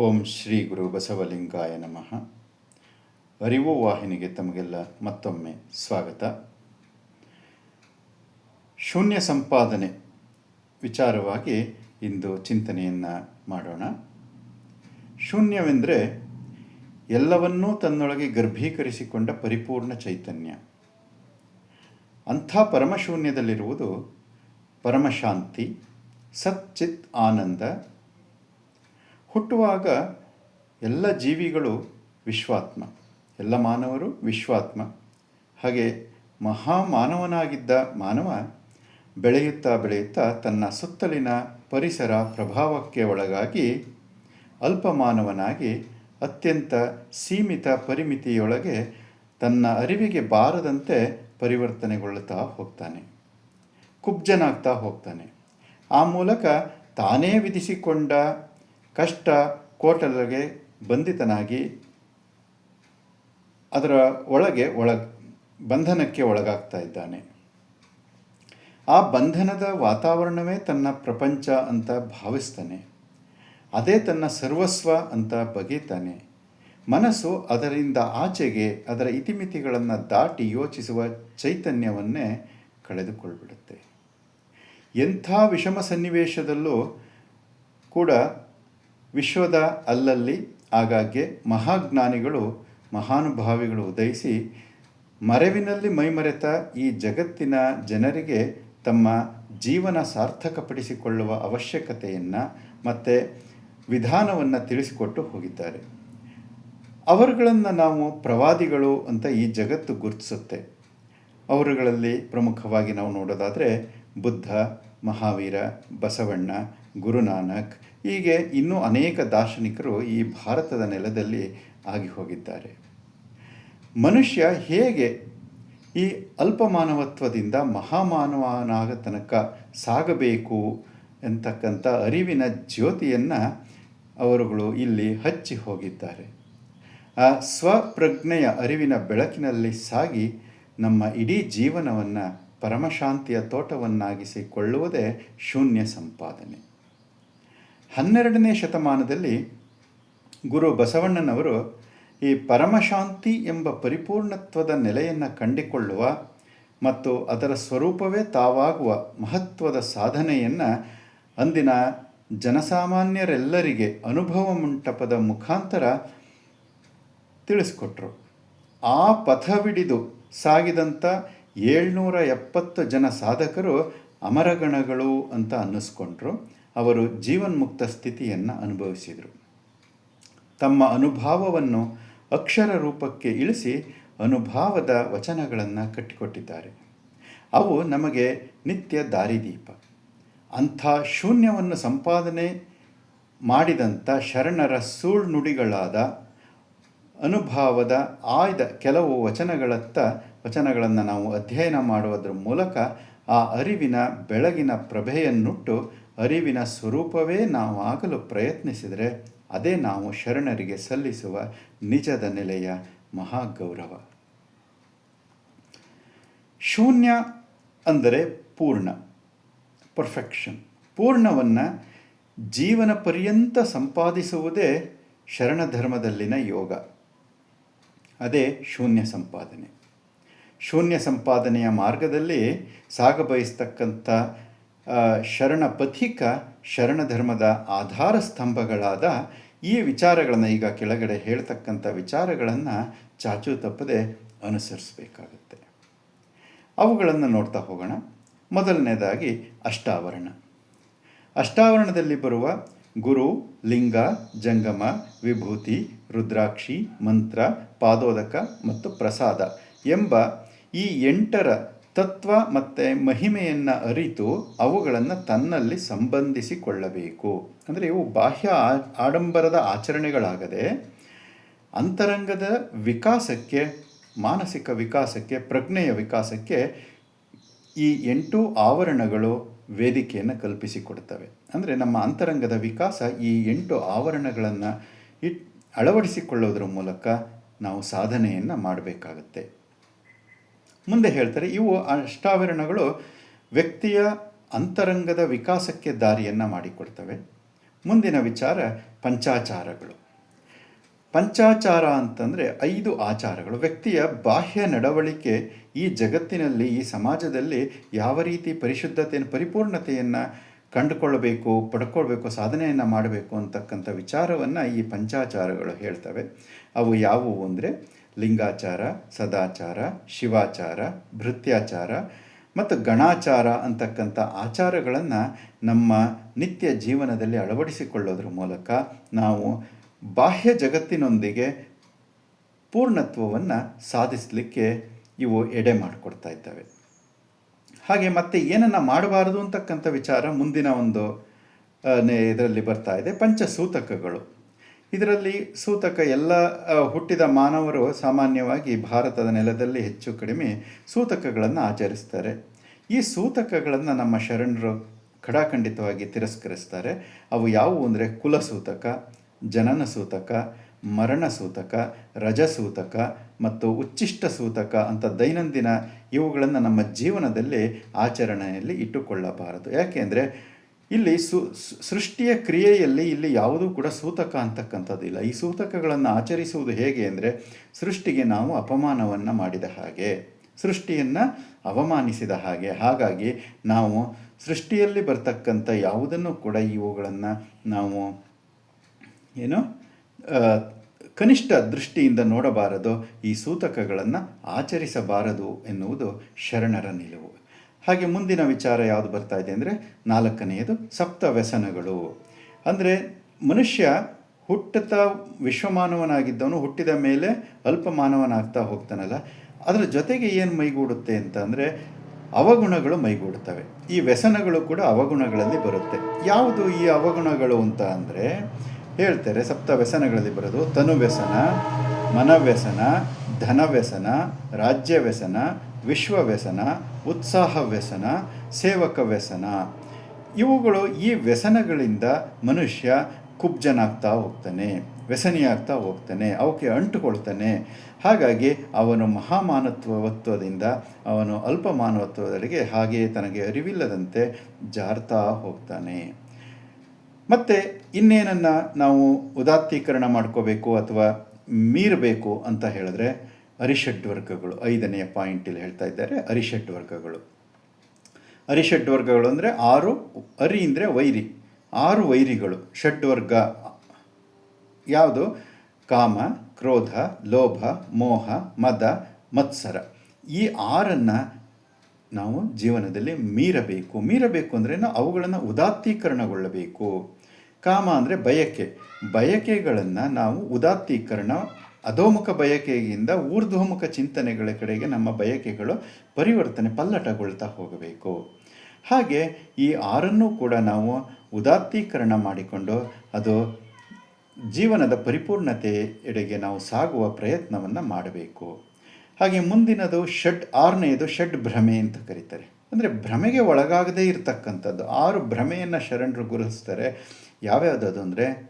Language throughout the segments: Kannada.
ಓಂ ಶ್ರೀ ಗುರು ಬಸವಲಿಂಗಾಯ ನಮಃ. ಅರಿವು ವಾಹಿನಿಗೆ ತಮಗೆಲ್ಲ ಮತ್ತೊಮ್ಮೆ ಸ್ವಾಗತ. ಶೂನ್ಯ ಸಂಪಾದನೆ ವಿಚಾರವಾಗಿ ಇಂದು ಚಿಂತನೆಯನ್ನು ಮಾಡೋಣ. ಶೂನ್ಯವೆಂದರೆ ಎಲ್ಲವನ್ನೂ ತನ್ನೊಳಗೆ ಗರ್ಭೀಕರಿಸಿಕೊಂಡ ಪರಿಪೂರ್ಣ ಚೈತನ್ಯ. ಅಂಥ ಪರಮಶೂನ್ಯದಲ್ಲಿರುವುದು ಪರಮಶಾಂತಿ, ಸಚ್ಚಿತ್ ಆನಂದ ಹುಟ್ಟುವಾಗ ಎಲ್ಲ ಜೀವಿಗಳು ವಿಶ್ವಾತ್ಮ, ಎಲ್ಲ ಮಾನವರು ವಿಶ್ವಾತ್ಮ. ಹಾಗೆ ಮಹಾಮಾನವನಾಗಿದ್ದ ಮಾನವ ಬೆಳೆಯುತ್ತಾ ಬೆಳೆಯುತ್ತಾ ತನ್ನ ಸುತ್ತಲಿನ ಪರಿಸರ ಪ್ರಭಾವಕ್ಕೆ ಒಳಗಾಗಿ ಅಲ್ಪ ಮಾನವನಾಗಿ ಅತ್ಯಂತ ಸೀಮಿತ ಪರಿಮಿತಿಯೊಳಗೆ ತನ್ನ ಅರಿವಿಗೆ ಬಾರದಂತೆ ಪರಿವರ್ತನೆಗೊಳ್ಳುತ್ತಾ ಹೋಗ್ತಾನೆ, ಕುಬ್ಜನಾಗ್ತಾ ಹೋಗ್ತಾನೆ. ಆ ಮೂಲಕ ತಾನೇ ವಿಧಿಸಿಕೊಂಡ ಕಷ್ಟ ಕೋಟಲಗೆ ಬಂಧಿತನಾಗಿ ಅದರ ಒಳಗೆ ಒಳ ಬಂಧನಕ್ಕೆ ಒಳಗಾಗ್ತಾ ಇದ್ದಾನೆ. ಆ ಬಂಧನದ ವಾತಾವರಣವೇ ತನ್ನ ಪ್ರಪಂಚ ಅಂತ ಭಾವಿಸ್ತಾನೆ. ಅದೇ ತನ್ನ ಸರ್ವಸ್ವ ಅಂತ ಬಗೆತಾನೆ ಮನಸ್ಸು ಅದರಿಂದ ಆಚೆಗೆ ಅದರ ಇತಿಮಿತಿಗಳನ್ನು ದಾಟಿ ಯೋಚಿಸುವ ಚೈತನ್ಯವನ್ನೇ ಕಳೆದುಕೊಳ್ಬಿಡುತ್ತೆ. ಎಂಥ ವಿಷಮ ಸನ್ನಿವೇಶದಲ್ಲೂ ಕೂಡ ವಿಶ್ವದ ಅಲ್ಲಲ್ಲಿ ಆಗಾಗ್ಗೆ ಮಹಾಜ್ಞಾನಿಗಳು, ಮಹಾನುಭಾವಿಗಳು ಉದಯಿಸಿ ಮರೆವಿನಲ್ಲಿ ಮೈಮರೆತ ಈ ಜಗತ್ತಿನ ಜನರಿಗೆ ತಮ್ಮ ಜೀವನ ಸಾರ್ಥಕಪಡಿಸಿಕೊಳ್ಳುವ ಅವಶ್ಯಕತೆಯನ್ನು ಮತ್ತು ವಿಧಾನವನ್ನು ತಿಳಿಸಿಕೊಟ್ಟು ಹೋಗಿದ್ದಾರೆ. ಅವರುಗಳನ್ನು ನಾವು ಪ್ರವಾದಿಗಳು ಅಂತ ಈ ಜಗತ್ತು ಗುರುತಿಸುತ್ತೆ. ಅವರುಗಳಲ್ಲಿ ಪ್ರಮುಖವಾಗಿ ನಾವು ನೋಡೋದಾದರೆ ಬುದ್ಧ, ಮಹಾವೀರ, ಬಸವಣ್ಣ, ಗುರುನಾನಕ್ ಹೀಗೆ ಇನ್ನೂ ಅನೇಕ ದಾರ್ಶನಿಕರು ಈ ಭಾರತದ ನೆಲದಲ್ಲಿ ಆಗಿ ಹೋಗಿದ್ದಾರೆ. ಮನುಷ್ಯ ಹೇಗೆ ಈ ಅಲ್ಪಮಾನವತ್ವದಿಂದ ಮಹಾಮಾನವನಾಗ ತನಕ ಸಾಗಬೇಕು ಎಂತಕ್ಕಂಥ ಅರಿವಿನ ಜ್ಯೋತಿಯನ್ನು ಅವರುಗಳು ಇಲ್ಲಿ ಹಚ್ಚಿ ಹೋಗಿದ್ದಾರೆ. ಆ ಸ್ವಪ್ರಜ್ಞೆಯ ಅರಿವಿನ ಬೆಳಕಿನಲ್ಲಿ ಸಾಗಿ ನಮ್ಮ ಇಡೀ ಜೀವನವನ್ನು ಪರಮಶಾಂತಿಯ ತೋಟವನ್ನಾಗಿಸಿಕೊಳ್ಳುವುದೇ ಶೂನ್ಯ ಸಂಪಾದನೆ. ಹನ್ನೆರಡನೇ ಶತಮಾನದಲ್ಲಿ ಗುರು ಬಸವಣ್ಣನವರು ಈ ಪರಮಶಾಂತಿ ಎಂಬ ಪರಿಪೂರ್ಣತ್ವದ ನೆಲೆಯನ್ನು ಕಂಡುಕೊಳ್ಳುವ ಮತ್ತು ಅದರ ಸ್ವರೂಪವೇ ತಾವಾಗುವ ಮಹತ್ವದ ಸಾಧನೆಯನ್ನು ಅಂದಿನ ಜನಸಾಮಾನ್ಯರೆಲ್ಲರಿಗೆ ಅನುಭವ ಮಂಟಪದ ಮುಖಾಂತರ ತಿಳಿಸ್ಕೊಟ್ರು. ಆ ಪಥವಿಡಿದು ಸಾಗಿದಂಥ ಏಳ್ನೂರ ಎಪ್ಪತ್ತು ಜನ ಸಾಧಕರು ಅಮರಗಣಗಳು ಅಂತ ಅನ್ನಿಸ್ಕೊಂಡ್ರು. ಅವರು ಜೀವನ್ಮುಕ್ತ ಸ್ಥಿತಿಯನ್ನು ಅನುಭವಿಸಿದರು. ತಮ್ಮ ಅನುಭಾವವನ್ನು ಅಕ್ಷರ ರೂಪಕ್ಕೆ ಇಳಿಸಿ ಅನುಭಾವದ ವಚನಗಳನ್ನು ಕಟ್ಟಿಕೊಟ್ಟಿದ್ದಾರೆ. ಅವು ನಮಗೆ ನಿತ್ಯ ದಾರಿದೀಪ. ಅಂಥ ಶೂನ್ಯವನ್ನು ಸಂಪಾದನೆ ಮಾಡಿದಂಥ ಶರಣರ ಸುಳ್ನುಡಿಗಳಾದ ಅನುಭಾವದ ಆಯ್ದ ಕೆಲವು ವಚನಗಳತ್ತ ವಚನಗಳನ್ನು ನಾವು ಅಧ್ಯಯನ ಮಾಡುವುದರ ಮೂಲಕ ಆ ಅರಿವಿನ ಬೆಳಗಿನ ಪ್ರಭೆಯನ್ನುಟ್ಟು ಅರಿವಿನ ಸ್ವರೂಪವೇ ನಾವು ಆಗಲು ಪ್ರಯತ್ನಿಸಿದರೆ ಅದೇ ನಾವು ಶರಣರಿಗೆ ಸಲ್ಲಿಸುವ ನಿಜದ ನೆಲೆಯ ಮಹಾಗೌರವ. ಶೂನ್ಯ ಅಂದರೆ ಪೂರ್ಣ ಪರ್ಫೆಕ್ಷನ್ ಪೂರ್ಣವನ್ನು ಜೀವನ ಪರ್ಯಂತ ಸಂಪಾದಿಸುವುದೇ ಶರಣಧರ್ಮದಲ್ಲಿನ ಯೋಗ. ಅದೇ ಶೂನ್ಯ ಸಂಪಾದನೆ. ಶೂನ್ಯ ಸಂಪಾದನೆಯ ಮಾರ್ಗದಲ್ಲಿ ಸಾಗಬಯಸ್ತಕ್ಕಂಥ ಶರಣ ಪಥಿಕ ಶರಣ ಧರ್ಮದ ಆಧಾರ ಸ್ತಂಭಗಳಾದ ಈ ವಿಚಾರಗಳನ್ನು ಈಗ ಕೆಳಗಡೆ ಹೇಳ್ತಕ್ಕಂಥ ವಿಚಾರಗಳನ್ನು ಚಾಚು ತಪ್ಪದೆ ಅನುಸರಿಸಬೇಕಾಗುತ್ತೆ. ಅವುಗಳನ್ನು ನೋಡ್ತಾ ಹೋಗೋಣ. ಮೊದಲನೇದಾಗಿ ಅಷ್ಟಾವರಣ. ಅಷ್ಟಾವರಣದಲ್ಲಿ ಬರುವ ಗುರು, ಲಿಂಗ, ಜಂಗಮ, ವಿಭೂತಿ, ರುದ್ರಾಕ್ಷಿ, ಮಂತ್ರ, ಪಾದೋದಕ ಮತ್ತು ಪ್ರಸಾದ ಎಂಬ ಈ ಎಂಟರ ತತ್ವ ಮತ್ತು ಮಹಿಮೆಯನ್ನು ಅರಿತು ಅವುಗಳನ್ನು ತನ್ನಲ್ಲಿ ಸಂಬಂಧಿಸಿಕೊಳ್ಳಬೇಕು. ಅಂದರೆ ಇವು ಬಾಹ್ಯ ಆಡಂಬರದ ಆಚರಣೆಗಳಾಗದೆ ಅಂತರಂಗದ ವಿಕಾಸಕ್ಕೆ, ಮಾನಸಿಕ ವಿಕಾಸಕ್ಕೆ, ಪ್ರಜ್ಞೆಯ ವಿಕಾಸಕ್ಕೆ ಈ ಎಂಟು ಆವರಣಗಳು ವೇದಿಕೆಯನ್ನು ಕಲ್ಪಿಸಿಕೊಡ್ತವೆ. ಅಂದರೆ ನಮ್ಮ ಅಂತರಂಗದ ವಿಕಾಸ ಈ ಎಂಟು ಆವರಣಗಳನ್ನು ಇಟ್, ಅಳವಡಿಸಿಕೊಳ್ಳೋದ್ರ ಮೂಲಕ ನಾವು ಸಾಧನೆಯನ್ನು ಮಾಡಬೇಕಾಗತ್ತೆ. ಮುಂದೆ ಹೇಳ್ತಾರೆ, ಇವು ಅಷ್ಟಾವರಣಗಳು ವ್ಯಕ್ತಿಯ ಅಂತರಂಗದ ವಿಕಾಸಕ್ಕೆ ದಾರಿಯನ್ನು ಮಾಡಿಕೊಡ್ತವೆ. ಮುಂದಿನ ವಿಚಾರ ಪಂಚಾಚಾರಗಳು. ಪಂಚಾಚಾರ ಅಂತಂದರೆ ಐದು ಆಚಾರಗಳು. ವ್ಯಕ್ತಿಯ ಬಾಹ್ಯ ನಡವಳಿಕೆ ಈ ಜಗತ್ತಿನಲ್ಲಿ, ಈ ಸಮಾಜದಲ್ಲಿ ಯಾವ ರೀತಿ ಪರಿಶುದ್ಧತೆಯನ್ನು, ಪರಿಪೂರ್ಣತೆಯನ್ನು ಕಂಡುಕೊಳ್ಳಬೇಕು, ಪಡ್ಕೊಳ್ಬೇಕು, ಸಾಧನೆಯನ್ನು ಮಾಡಬೇಕು ಅಂತಕ್ಕಂಥ ವಿಚಾರವನ್ನು ಈ ಪಂಚಾಚಾರಗಳು ಹೇಳ್ತವೆ. ಅವು ಯಾವುವು ಅಂದರೆ ಲಿಂಗಾಚಾರ, ಸದಾಚಾರ, ಶಿವಾಚಾರ, ಭೃತ್ಯಾಚಾರ ಮತ್ತು ಗಣಾಚಾರ ಅಂತಕ್ಕಂಥ ಆಚಾರಗಳನ್ನು ನಮ್ಮ ನಿತ್ಯ ಜೀವನದಲ್ಲಿ ಅಳವಡಿಸಿಕೊಳ್ಳೋದ್ರ ಮೂಲಕ ನಾವು ಬಾಹ್ಯ ಜಗತ್ತಿನೊಂದಿಗೆ ಪೂರ್ಣತ್ವವನ್ನು ಸಾಧಿಸಲಿಕ್ಕೆ ಇವು ಎಡೆ ಮಾಡಿಕೊಡ್ತಾ ಇದ್ದಾವೆ. ಹಾಗೆ ಮತ್ತೆ ಏನನ್ನು ಮಾಡಬಾರದು ಅಂತಕ್ಕಂಥ ವಿಚಾರ ಮುಂದಿನ ಒಂದು ಇದರಲ್ಲಿ ಬರ್ತಾ ಇದೆ. ಪಂಚಸೂತಕಗಳು. ಇದರಲ್ಲಿ ಸೂತಕ ಎಲ್ಲ ಹುಟ್ಟಿದ ಮಾನವರು ಸಾಮಾನ್ಯವಾಗಿ ಭಾರತದ ನೆಲದಲ್ಲಿ ಹೆಚ್ಚು ಕಡಿಮೆ ಸೂತಕಗಳನ್ನು ಆಚರಿಸ್ತಾರೆ. ಈ ಸೂತಕಗಳನ್ನು ನಮ್ಮ ಶರಣರು ಖಡಾಖಂಡಿತವಾಗಿ ತಿರಸ್ಕರಿಸ್ತಾರೆ. ಅವು ಯಾವುವು ಅಂದರೆ ಕುಲಸೂತಕ, ಜನನ ಸೂತಕ, ಮರಣ ಸೂತಕ ರಜಸೂತಕ ಮತ್ತು ಉಚ್ಚಿಷ್ಟ ಸೂತಕ ಅಂತ ದೈನಂದಿನ ಇವುಗಳನ್ನು ನಮ್ಮ ಜೀವನದಲ್ಲಿ ಆಚರಣೆಯಲ್ಲಿ ಇಟ್ಟುಕೊಳ್ಳಬಾರದು. ಯಾಕೆಂದರೆ ಇಲ್ಲಿ ಸು ಸೃಷ್ಟಿಯ ಕ್ರಿಯೆಯಲ್ಲಿ ಇಲ್ಲಿ ಯಾವುದೂ ಕೂಡ ಸೂತಕ ಅಂತಕ್ಕಂಥದ್ದಿಲ್ಲ. ಈ ಸೂತಕಗಳನ್ನು ಆಚರಿಸುವುದು ಹೇಗೆ ಅಂದರೆ ಸೃಷ್ಟಿಗೆ ನಾವು ಅಪಮಾನವನ್ನು ಮಾಡಿದ ಹಾಗೆ, ಸೃಷ್ಟಿಯನ್ನು ಅವಮಾನಿಸಿದ ಹಾಗೆ. ಹಾಗಾಗಿ ನಾವು ಸೃಷ್ಟಿಯಲ್ಲಿ ಬರ್ತಕ್ಕಂಥ ಯಾವುದನ್ನು ಕೂಡ ಇವುಗಳನ್ನು ನಾವು ಏನು ಕನಿಷ್ಠ ದೃಷ್ಟಿಯಿಂದ ನೋಡಬಾರದು, ಈ ಸೂತಕಗಳನ್ನು ಆಚರಿಸಬಾರದು ಎನ್ನುವುದು ಶರಣರ ನಿಲುವು. ಹಾಗೆ ಮುಂದಿನ ವಿಚಾರ ಯಾವುದು ಬರ್ತಾ ಇದೆ ಅಂದರೆ ನಾಲ್ಕನೆಯದು ಸಪ್ತ ವ್ಯಸನಗಳು. ಅಂದರೆ ಮನುಷ್ಯ ಹುಟ್ಟುತ್ತಾ ವಿಶ್ವಮಾನವನಾಗಿದ್ದವನು ಹುಟ್ಟಿದ ಮೇಲೆ ಅಲ್ಪ ಮಾನವನಾಗ್ತಾ ಹೋಗ್ತಾನಲ್ಲ, ಅದರ ಜೊತೆಗೆ ಏನು ಮೈಗೂಡುತ್ತೆ ಅಂತ ಅಂದರೆ ಅವಗುಣಗಳು ಮೈಗೂಡುತ್ತವೆ ಈ ವ್ಯಸನಗಳು ಕೂಡ ಅವಗುಣಗಳಲ್ಲಿ ಬರುತ್ತೆ. ಯಾವುದು ಈ ಅವಗುಣಗಳು ಅಂತ ಅಂದರೆ ಹೇಳ್ತಾರೆ ಸಪ್ತ ವ್ಯಸನಗಳಲ್ಲಿ ಬರೋದು ತನು ವ್ಯಸನ ಮನವ್ಯಸನ, ಧನವ್ಯಸನ ರಾಜ್ಯ ವ್ಯಸನ ವಿಶ್ವ ವ್ಯಸನ ಉತ್ಸಾಹ ವ್ಯಸನ ಸೇವಕ ವ್ಯಸನ ಇವುಗಳು ಈ ವ್ಯಸನಗಳಿಂದ ಮನುಷ್ಯ ಕುಬ್ಜನಾಗ್ತಾ ಹೋಗ್ತಾನೆ, ವ್ಯಸನಿಯಾಗ್ತಾ ಹೋಗ್ತಾನೆ, ಅವಕ್ಕೆ ಅಂಟುಕೊಳ್ತಾನೆ. ಹಾಗಾಗಿ ಅವನು ಮಹಾಮಾನತ್ವತ್ವದಿಂದ ಅವನು ಅಲ್ಪ ಮಾನವತ್ವದಲ್ಲಿಗೆ ಹಾಗೆಯೇ ತನಗೆ ಅರಿವಿಲ್ಲದಂತೆ ಜಾರ್ತಾ ಹೋಗ್ತಾನೆ. ಮತ್ತು ಇನ್ನೇನನ್ನು ನಾವು ಉದಾತ್ತೀಕರಣ ಮಾಡ್ಕೋಬೇಕು ಅಥವಾ ಮೀರಬೇಕು ಅಂತ ಹೇಳಿದ್ರೆ ಅರಿಷಡ್ ವರ್ಗಗಳು, ಐದನೆಯ ಪಾಯಿಂಟ್ ಇಲ್ಲಿ ಹೇಳ್ತಾ ಇದ್ದಾರೆ, ಅರಿಷಡ್ ವರ್ಗಗಳು. ಅರಿಷಡ್ ವರ್ಗಗಳು ಅಂದರೆ ಆರು, ಅರಿ ಅಂದರೆ ವೈರಿ. ಆರು ವೈರಿಗಳು ಷಡ್ವರ್ಗ ಯಾವುದು? ಕಾಮ, ಕ್ರೋಧ, ಲೋಭ, ಮೋಹ, ಮದ, ಮತ್ಸರ. ಈ ಆರನ್ನು ನಾವು ಜೀವನದಲ್ಲಿ ಮೀರಬೇಕು. ಮೀರಬೇಕು ಅಂದರೆ ಅವುಗಳನ್ನು ಉದಾತ್ತೀಕರಣಗೊಳ್ಳಬೇಕು. ಕಾಮ ಅಂದರೆ ಬಯಕೆ. ಬಯಕೆಗಳನ್ನು ನಾವು ಉದಾತ್ತೀಕರಣ ಅಧೋಮುಖ ಬಯಕೆಯಿಂದ ಊರ್ಧ್ವಮುಖ ಚಿಂತನೆಗಳ ಕಡೆಗೆ ನಮ್ಮ ಬಯಕೆಗಳು ಪರಿವರ್ತನೆ ಪಲ್ಲಟಗೊಳ್ತಾ ಹೋಗಬೇಕು. ಹಾಗೆ ಈ ಆರನ್ನೂ ಕೂಡ ನಾವು ಉದಾತ್ತೀಕರಣ ಮಾಡಿಕೊಂಡು ಅದು ಜೀವನದ ಪರಿಪೂರ್ಣತೆ ಎಡೆಗೆ ನಾವು ಸಾಗುವ ಪ್ರಯತ್ನವನ್ನು ಮಾಡಬೇಕು. ಹಾಗೆ ಮುಂದಿನದು ಷಡ್ ಆರನೆಯದು ಷಡ್ ಭ್ರಮೆ ಅಂತ ಕರೀತಾರೆ. ಅಂದರೆ ಭ್ರಮೆಗೆ ಒಳಗಾಗದೇ ಇರತಕ್ಕಂಥದ್ದು. ಆರು ಭ್ರಮೆಯನ್ನು ಶರಣರು ಗುರುತಿಸ್ತಾರೆ. ಯಾವ್ಯಾವುದದು ಅಂದರೆ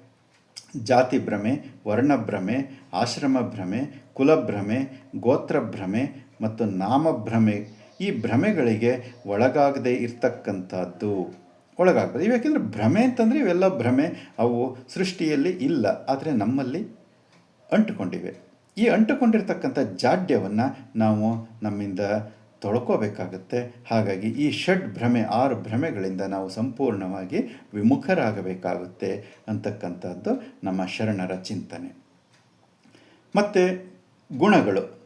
ಜಾತಿ ಭ್ರಮೆ ವರ್ಣಭ್ರಮೆ ಆಶ್ರಮ ಭ್ರಮೆ ಕುಲಭ್ರಮೆ ಗೋತ್ರ ಭ್ರಮೆ ಮತ್ತು ನಾಮಭ್ರಮೆ ಈ ಭ್ರಮೆಗಳಿಗೆ ಒಳಗಾಗದೇ ಇರ್ತಕ್ಕಂಥದ್ದು. ಒಳಗಾಗ್ಬೋದು. ಯಾಕೆಂದರೆ ಭ್ರಮೆ ಅಂತಂದರೆ ಇವೆಲ್ಲ ಭ್ರಮೆ. ಅವು ಸೃಷ್ಟಿಯಲ್ಲಿ ಇಲ್ಲ. ಆದರೆ ನಮ್ಮಲ್ಲಿ ಅಂಟುಕೊಂಡಿವೆ. ಈ ಅಂಟುಕೊಂಡಿರ್ತಕ್ಕಂಥ ಜಾಡ್ಯವನ್ನು ನಾವು ನಮ್ಮಿಂದ ತೊಳ್ಕೋಬೇಕಾಗತ್ತೆ. ಹಾಗಾಗಿ ಈ ಷಡ್ ಭ್ರಮೆ, ಆರು ಭ್ರಮೆಗಳಿಂದ ನಾವು ಸಂಪೂರ್ಣವಾಗಿ ವಿಮುಖರಾಗಬೇಕಾಗುತ್ತೆ ಅಂತಕ್ಕಂಥದ್ದು ನಮ್ಮ ಶರಣರ ಚಿಂತನೆ. ಮತ್ತು ಗುಣಗಳು.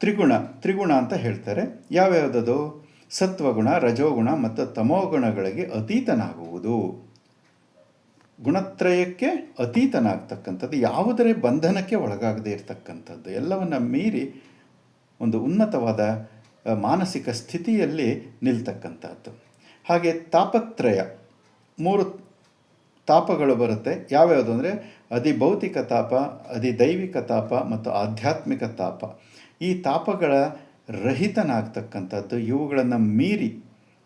ತ್ರಿಗುಣ ತ್ರಿಗುಣ ಅಂತ ಹೇಳ್ತಾರೆ. ಯಾವ್ಯಾವುದದು? ಸತ್ವಗುಣ, ರಜೋಗುಣ ಮತ್ತು ತಮೋಗುಣಗಳಿಗೆ ಅತೀತನಾಗುವುದು. ಗುಣತ್ರಯಕ್ಕೆ ಅತೀತನಾಗ್ತಕ್ಕಂಥದ್ದು, ಯಾವುದರ ಬಂಧನಕ್ಕೆ ಒಳಗಾಗದೇ ಇರತಕ್ಕಂಥದ್ದು, ಎಲ್ಲವನ್ನು ಮೀರಿ ಒಂದು ಉನ್ನತವಾದ ಮಾನಸಿಕ ಸ್ಥಿತಿಯಲ್ಲಿ ನಿಲ್ತಕ್ಕಂಥದ್ದು ಹಾಗೆ ತಾಪತ್ರಯ, ಮೂರು ತಾಪಗಳು ಬರುತ್ತೆ. ಯಾವ್ಯಾವುದು ಅಂದರೆ ಅಧಿಭೌತಿಕ ತಾಪ, ಅಧಿದೈವಿಕ ತಾಪ ಮತ್ತು ಆಧ್ಯಾತ್ಮಿಕ ತಾಪ. ಈ ತಾಪಗಳ ರಹಿತನಾಗ್ತಕ್ಕಂಥದ್ದು ಇವುಗಳನ್ನು ಮೀರಿ,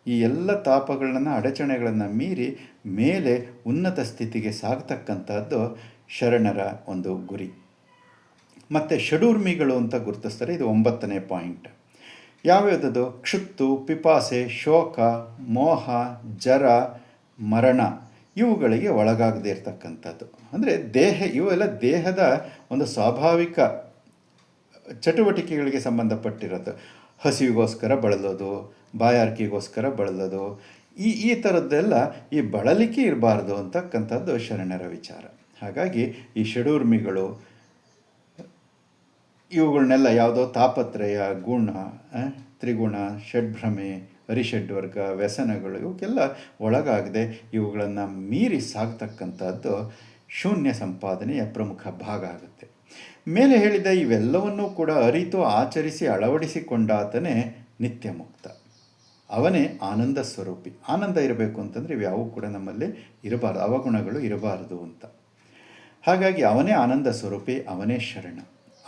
ಈ ಎಲ್ಲ ತಾಪಗಳನ್ನು, ಅಡಚಣೆಗಳನ್ನು ಮೀರಿ ಮೇಲೆ ಉನ್ನತ ಸ್ಥಿತಿಗೆ ಸಾಗ್ತಕ್ಕಂಥದ್ದು ಶರಣರ ಒಂದು ಗುರಿ. ಮತ್ತು ಷಡೂರ್ಮಿಗಳು ಅಂತ ಗುರುತಿಸ್ತಾರೆ. ಇದು ಒಂಬತ್ತನೇ ಪಾಯಿಂಟ್. ಯಾವ್ಯಾವುದದು ಕ್ಷುತ್ತು, ಪಿಪಾಸೆ, ಶೋಕ, ಮೋಹ, ಜರ, ಮರಣ. ಇವುಗಳಿಗೆ ಒಳಗಾಗದೇ ಇರತಕ್ಕಂಥದ್ದು. ಅಂದರೆ ದೇಹ, ಇವೆಲ್ಲ ದೇಹದ ಒಂದು ಸ್ವಾಭಾವಿಕ ಚಟುವಟಿಕೆಗಳಿಗೆ ಸಂಬಂಧಪಟ್ಟಿರೋದು. ಹಸಿವಿಗೋಸ್ಕರ ಬಳಲೋದು, ಬಾಯಾರಿಕೆಗೋಸ್ಕರ ಬಳಲೋದು. ಈ ಈ ಥರದ್ದೆಲ್ಲ ಈ ಬಳಲಿಕೆ ಇರಬಾರ್ದು ಅಂತಕ್ಕಂಥದ್ದು ಶರಣರ ವಿಚಾರ. ಹಾಗಾಗಿ ಈ ಷಡೂರ್ಮಿಗಳು ಇವುಗಳನ್ನೆಲ್ಲ ಯಾವುದೋ ತಾಪತ್ರಯ, ಗುಣ ತ್ರಿಗುಣ, ಷಡ್ಭ್ರಮೆ ಹರಿಷಡ್ವರ್ಗ ವ್ಯಸನಗಳು, ಇವಕ್ಕೆಲ್ಲ ಒಳಗಾಗದೆ ಇವುಗಳನ್ನು ಮೀರಿ ಸಾಗ್ತಕ್ಕಂಥದ್ದು ಶೂನ್ಯ ಸಂಪಾದನೆಯ ಪ್ರಮುಖ ಭಾಗ ಆಗುತ್ತೆ. ಮೇಲೆ ಹೇಳಿದ ಇವೆಲ್ಲವನ್ನೂ ಕೂಡ ಅರಿತು ಆಚರಿಸಿ ಅಳವಡಿಸಿಕೊಂಡಾತನೇ ನಿತ್ಯ ಮುಕ್ತ ಅವನೇ ಆನಂದ ಸ್ವರೂಪಿ. ಆನಂದ ಇರಬೇಕು ಅಂತಂದರೆ ಇವ್ಯಾವು ಕೂಡ ನಮ್ಮಲ್ಲಿ ಇರಬಾರ್ದು, ಅವಗುಣಗಳು ಇರಬಾರದು ಅಂತ. ಹಾಗಾಗಿ ಅವನೇ ಆನಂದ ಸ್ವರೂಪಿ, ಅವನೇ ಶರಣ.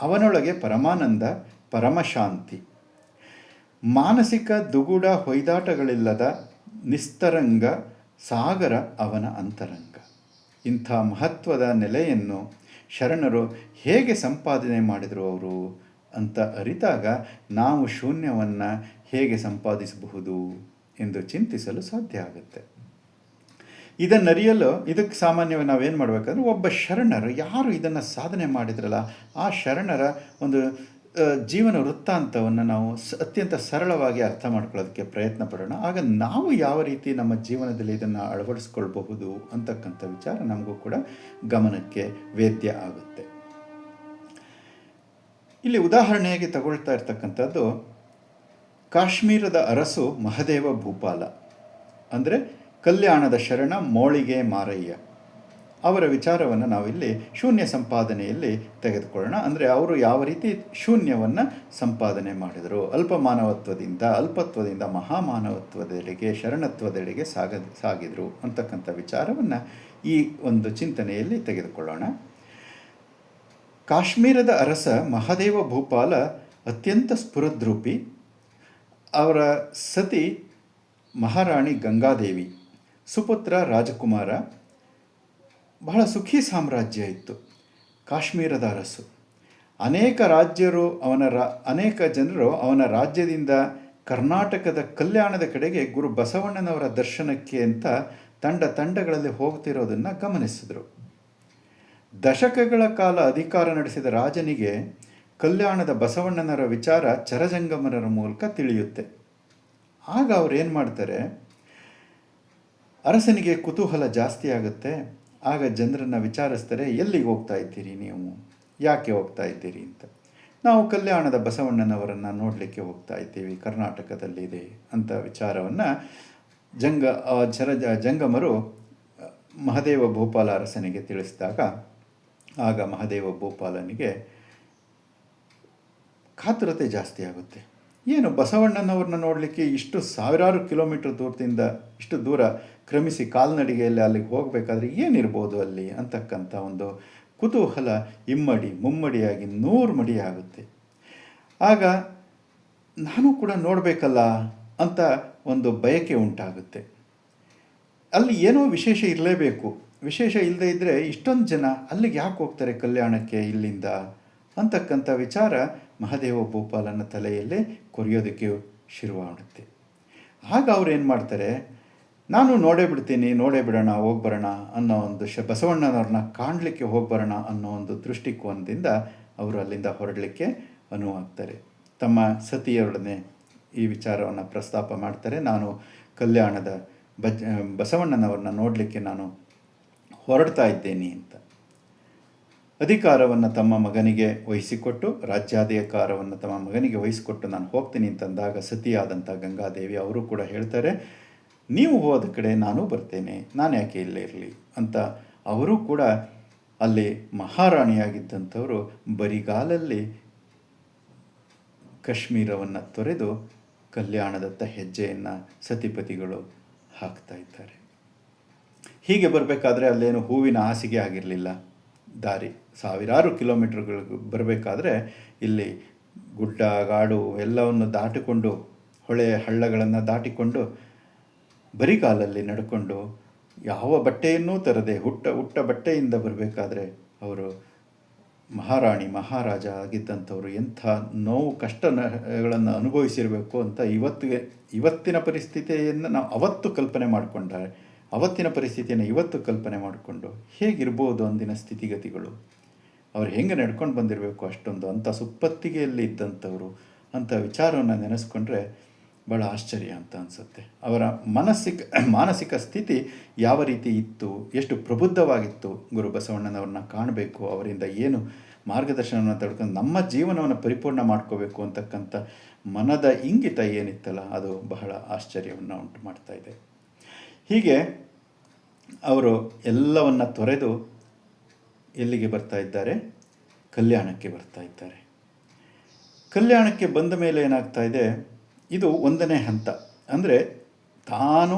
ಅವನೊಳಗೆ ಪರಮಾನಂದ, ಪರಮಶಾಂತಿ. ಮಾನಸಿಕ ದುಗುಡ ಹೊಯ್ದಾಟಗಳಿಲ್ಲದ ನಿಸ್ತರಂಗ, ಸಾಗರ ಅವನ ಅಂತರಂಗ. ಇಂಥ ಮಹತ್ವದ ನೆಲೆಯನ್ನು ಶರಣರು ಹೇಗೆ ಸಂಪಾದನೆ ಮಾಡಿದರು ಅವರು ಅಂತ ಅರಿತಾಗ ನಾವು ಶೂನ್ಯವನ್ನು ಹೇಗೆ ಸಂಪಾದಿಸಬಹುದು ಎಂದು ಚಿಂತಿಸಲು ಸಾಧ್ಯ ಆಗುತ್ತೆ. ಇದನ್ನರಿಯಲು ಇದಕ್ಕೆ ಸಾಮಾನ್ಯವಾಗಿ ನಾವೇನು ಮಾಡಬೇಕಂದ್ರೆ ಒಬ್ಬ ಶರಣರು, ಯಾರು ಇದನ್ನು ಸಾಧನೆ ಮಾಡಿದ್ರಲ್ಲ, ಆ ಶರಣರ ಒಂದು ಜೀವನ ವೃತ್ತಾಂತವನ್ನು ನಾವು ಅತ್ಯಂತ ಸರಳವಾಗಿ ಅರ್ಥ ಮಾಡ್ಕೊಳ್ಳೋದಕ್ಕೆ ಪ್ರಯತ್ನ ಪಡೋಣ. ಆಗ ನಾವು ಯಾವ ರೀತಿ ನಮ್ಮ ಜೀವನದಲ್ಲಿ ಇದನ್ನು ಅಳವಡಿಸ್ಕೊಳ್ಬಹುದು ಅಂತಕ್ಕಂಥ ವಿಚಾರ ನಮಗೂ ಕೂಡ ಗಮನಕ್ಕೆ ವೇದ್ಯ ಆಗುತ್ತೆ. ಇಲ್ಲಿ ಉದಾಹರಣೆಯಾಗಿ ತಗೊಳ್ತಾ ಇರ್ತಕ್ಕಂಥದ್ದು, ಕಾಶ್ಮೀರದ ಅರಸು ಮಹದೇವ ಭೂಪಾಲ. ಅಂದರೆ ಕಲ್ಯಾಣದ ಶರಣ ಮೋಳಿಗೆ ಮಾರಯ್ಯ. ಅವರ ವಿಚಾರವನ್ನು ನಾವಿಲ್ಲಿ ಶೂನ್ಯ ಸಂಪಾದನೆಯಲ್ಲಿ ತೆಗೆದುಕೊಳ್ಳೋಣ. ಅಂದರೆ ಅವರು ಯಾವ ರೀತಿ ಶೂನ್ಯವನ್ನು ಸಂಪಾದನೆ ಮಾಡಿದರು? ಅಲ್ಪ ಮಾನವತ್ವದಿಂದ ಅಲ್ಪತ್ವದಿಂದ ಮಹಾಮಾನವತ್ವದೆಡೆಗೆ, ಶರಣತ್ವದೆಡೆಗೆ ಸಾಗ, ಸಾಗಿದರು ಅಂತಕ್ಕಂಥ ವಿಚಾರವನ್ನು ಈ ಒಂದು ಚಿಂತನೆಯಲ್ಲಿ ತೆಗೆದುಕೊಳ್ಳೋಣ. ಕಾಶ್ಮೀರದ ಅರಸ ಮಹಾದೇವ ಭೂಪಾಲ ಅತ್ಯಂತ ಸ್ಫುರದ್ರೂಪಿ. ಅವರ ಸತಿ ಮಹಾರಾಣಿ ಗಂಗಾದೇವಿ. ಸುಪುತ್ರ ರಾಜಕುಮಾರ ಬಹಳ ಸುಖಿ ಸಾಮ್ರಾಜ್ಯ ಇತ್ತು. ಕಾಶ್ಮೀರದ ಅರಸು. ಅನೇಕ ರಾಜ್ಯರು ಅವನ ರಾ, ಅನೇಕ ಜನರು ಅವನ ರಾಜ್ಯದಿಂದ ಕರ್ನಾಟಕದ ಕಲ್ಯಾಣದ ಕಡೆಗೆ ಗುರು ಬಸವಣ್ಣನವರ ದರ್ಶನಕ್ಕೆ ಅಂತ ತಂಡ ತಂಡಗಳಲ್ಲಿ ಹೋಗ್ತಿರೋದನ್ನು ಗಮನಿಸಿದರು. ದಶಕಗಳ ಕಾಲ ಅಧಿಕಾರ ನಡೆಸಿದ ರಾಜನಿಗೆ ಕಲ್ಯಾಣದ ಬಸವಣ್ಣನವರ ವಿಚಾರ ಚರಜಂಗಮನರ ಮೂಲಕ ತಿಳಿಯುತ್ತೆ. ಆಗ ಅವ್ರು ಏನು ಮಾಡ್ತಾರೆ? ಅರಸನಿಗೆ ಕುತೂಹಲ ಜಾಸ್ತಿ ಆಗುತ್ತೆ. ಆಗ ಜನರನ್ನು ವಿಚಾರಿಸ್ತಾರೆ ಎಲ್ಲಿಗೆ ಹೋಗ್ತಾ ಇದ್ದೀರಿ ನೀವು? ಯಾಕೆ ಹೋಗ್ತಾ ಇದ್ದೀರಿ? ಅಂತ. ನಾವು ಕಲ್ಯಾಣದ ಬಸವಣ್ಣನವರನ್ನು ನೋಡಲಿಕ್ಕೆ ಹೋಗ್ತಾ ಇದ್ದೀವಿ. ಕರ್ನಾಟಕದಲ್ಲಿದೆ ಅಂತ ವಿಚಾರವನ್ನು ಜಂಗ ಜರ ಜಂಗಮರು, ಮಹದೇವ ಭೂಪಾಲ ಅರಸನಿಗೆ ತಿಳಿಸಿದಾಗ, ಆಗ ಮಹದೇವ ಭೂಪಾಲನಿಗೆ ಕಾತುರತೆ ಜಾಸ್ತಿ ಆಗುತ್ತೆ. ಏನು ಬಸವಣ್ಣನವ್ರನ್ನ ನೋಡಲಿಕ್ಕೆ ಇಷ್ಟು ಸಾವಿರಾರು ಕಿಲೋಮೀಟರ್ ದೂರದಿಂದ, ಇಷ್ಟು ದೂರ ಕ್ರಮಿಸಿ ಕಾಲ್ನಡಿಗೆಯಲ್ಲಿ ಅಲ್ಲಿಗೆ ಹೋಗಬೇಕಾದ್ರೆ ಏನಿರ್ಬೋದು ಅಲ್ಲಿ ಅಂತಕ್ಕಂಥ ಒಂದು ಕುತೂಹಲ ಇಮ್ಮಡಿ ಮುಮ್ಮಡಿಯಾಗಿ ನೂರು ಮಡಿ ಆಗುತ್ತೆ. ಆಗ ನಾನು ಕೂಡ ನೋಡಬೇಕಲ್ಲ ಅಂತ ಒಂದು ಬಯಕೆ ಉಂಟಾಗುತ್ತೆ. ಅಲ್ಲಿ ಏನೋ ವಿಶೇಷ ಇರಲೇಬೇಕು. ವಿಶೇಷ ಇಲ್ಲದೆ ಇದ್ದರೆ ಇಷ್ಟೊಂದು ಜನ ಅಲ್ಲಿಗೆ ಯಾಕೆ ಹೋಗ್ತಾರೆ ಕಲ್ಯಾಣಕ್ಕೆ ಇಲ್ಲಿಂದ? ಅಂತಕ್ಕಂಥ ವಿಚಾರ ಮಹಾದೇವ ಭೂಪಾಲನ ತಲೆಯಲ್ಲೇ ಕೊರೆಯೋದಕ್ಕೆ ಶುರುವಾಗುತ್ತೆ. ಆಗ ಅವ್ರು ಏನು ಮಾಡ್ತಾರೆ? ನಾನು ನೋಡೇ ಬಿಡ್ತೀನಿ, ನೋಡೇ ಬಿಡೋಣ ಹೋಗ್ಬರೋಣ ಅನ್ನೋ ಒಂದು ಶ ಬಸವಣ್ಣನವ್ರನ್ನ ಕಾಣಲಿಕ್ಕೆ ಹೋಗಿ ಬರೋಣ ಅನ್ನೋ ಒಂದು ದೃಷ್ಟಿಕೋನದಿಂದ ಅವರು ಅಲ್ಲಿಂದ ಹೊರಡಲಿಕ್ಕೆ ಅನುವಾಗ್ತಾರೆ ತಮ್ಮ ಸತಿಯರೊಡನೆ ಈ ವಿಚಾರವನ್ನು ಪ್ರಸ್ತಾಪ ಮಾಡ್ತಾರೆ. ನಾನು ಕಲ್ಯಾಣದ ಬಜ್, ಬಸವಣ್ಣನವ್ರನ್ನ ನೋಡಲಿಕ್ಕೆ ನಾನು ಹೊರಡ್ತಾ ಇದ್ದೇನೆ ಅಂತ. ಅಧಿಕಾರವನ್ನು ತಮ್ಮ ಮಗನಿಗೆ ವಹಿಸಿಕೊಟ್ಟು, ರಾಜ್ಯಾಧಿಕಾರವನ್ನು ತಮ್ಮ ಮಗನಿಗೆ ವಹಿಸಿಕೊಟ್ಟು ನಾನು ಹೋಗ್ತೀನಿ ಅಂತಂದಾಗ ಸತಿಯಾದಂಥ ಗಂಗಾದೇವಿ ಅವರು ಕೂಡ ಹೇಳ್ತಾರೆ ನೀವು ಹೋದ ಕಡೆ ನಾನು ಬರ್ತೇನೆ, ನಾನು ಯಾಕೆ ಇಲ್ಲೇ ಇರಲಿ? ಅಂತ ಅವರು ಕೂಡ ಅಲ್ಲಿ ಮಹಾರಾಣಿಯಾಗಿದ್ದಂಥವರು ಬರಿಗಾಲಲ್ಲಿ ಕಾಶ್ಮೀರವನ್ನು ತೊರೆದು ಕಲ್ಯಾಣದತ್ತ ಹೆಜ್ಜೆಯನ್ನು ಸತಿಪತಿಗಳು ಹಾಕ್ತಾ ಇದ್ದಾರೆ. ಹೀಗೆ ಬರಬೇಕಾದ್ರೆ ಅಲ್ಲೇನು ಹೂವಿನ ಹಾಸಿಗೆ ಆಗಿರಲಿಲ್ಲ. ದಾರಿ ಸಾವಿರಾರು ಕಿಲೋಮೀಟರ್ಗಳು ಬರಬೇಕಾದ್ರೆ ಇಲ್ಲಿ ಗುಡ್ಡ ಗಾಡು ಎಲ್ಲವನ್ನು ದಾಟಿಕೊಂಡು, ಹೊಳೆ ಹಳ್ಳಗಳನ್ನು ದಾಟಿಕೊಂಡು ಬರಿಗಾಲಲ್ಲಿ ನಡ್ಕೊಂಡು ಯಾವ ಬಟ್ಟೆಯನ್ನೂ ತರದೆ ಹುಟ್ಟ ಹುಟ್ಟ ಬಟ್ಟೆಯಿಂದ ಬರಬೇಕಾದ್ರೆ ಅವರು ಮಹಾರಾಣಿ, ಮಹಾರಾಜ ಆಗಿದ್ದಂಥವ್ರು ಎಂಥ ನೋವು, ಕಷ್ಟಗಳನ್ನು ಅನುಭವಿಸಿರಬೇಕು ಅಂತ ಇವತ್ತಿಗೆ, ಇವತ್ತಿನ ಪರಿಸ್ಥಿತಿಯನ್ನು ನಾವು ಅವತ್ತು ಕಲ್ಪನೆ ಮಾಡಿಕೊಂಡ್ರೆ, ಅವತ್ತಿನ ಪರಿಸ್ಥಿತಿಯನ್ನು ಇವತ್ತು ಕಲ್ಪನೆ ಮಾಡಿಕೊಂಡು ಹೇಗಿರ್ಬೋದು ಅಂದಿನ ಸ್ಥಿತಿಗತಿಗಳು? ಅವ್ರು ಹೆಂಗೆ ನಡ್ಕೊಂಡು ಬಂದಿರಬೇಕು ಅಷ್ಟೊಂದು ಅಂಥ ಸುಪ್ಪತ್ತಿಗೆಯಲ್ಲಿ ಇದ್ದಂಥವ್ರು ಅಂಥ ವಿಚಾರವನ್ನು ನೆನೆಸ್ಕೊಂಡ್ರೆ ಭಾಳ ಆಶ್ಚರ್ಯ ಅಂತ ಅನಿಸುತ್ತೆ. ಅವರ ಮನಸ್ಸಿಕ, ಮಾನಸಿಕ ಸ್ಥಿತಿ ಯಾವ ರೀತಿ ಇತ್ತು, ಎಷ್ಟು ಪ್ರಬುದ್ಧವಾಗಿತ್ತು, ಗುರು ಬಸವಣ್ಣನವ್ರನ್ನ ಕಾಣಬೇಕು, ಅವರಿಂದ ಏನು ಮಾರ್ಗದರ್ಶನವನ್ನು ತಡ್ಕೊಂಡು ನಮ್ಮ ಜೀವನವನ್ನು ಪರಿಪೂರ್ಣ ಮಾಡ್ಕೋಬೇಕು ಅಂತಕ್ಕಂಥ ಮನದ ಇಂಗಿತ ಏನಿತ್ತಲ್ಲ, ಅದು ಬಹಳ ಆಶ್ಚರ್ಯವನ್ನು ಉಂಟು ಮಾಡ್ತಾ ಇದೆ. ಹೀಗೆ ಅವರು ಎಲ್ಲವನ್ನ ತೊರೆದು ಎಲ್ಲಿಗೆ ಬರ್ತಾ ಇದ್ದಾರೆ? ಕಲ್ಯಾಣಕ್ಕೆ ಬರ್ತಾ ಇದ್ದಾರೆ. ಕಲ್ಯಾಣಕ್ಕೆ ಬಂದ ಮೇಲೆ ಏನಾಗ್ತಾ ಇದೆ? ಇದು ಒಂದನೇ ಹಂತ. ಅಂದರೆ ತಾನು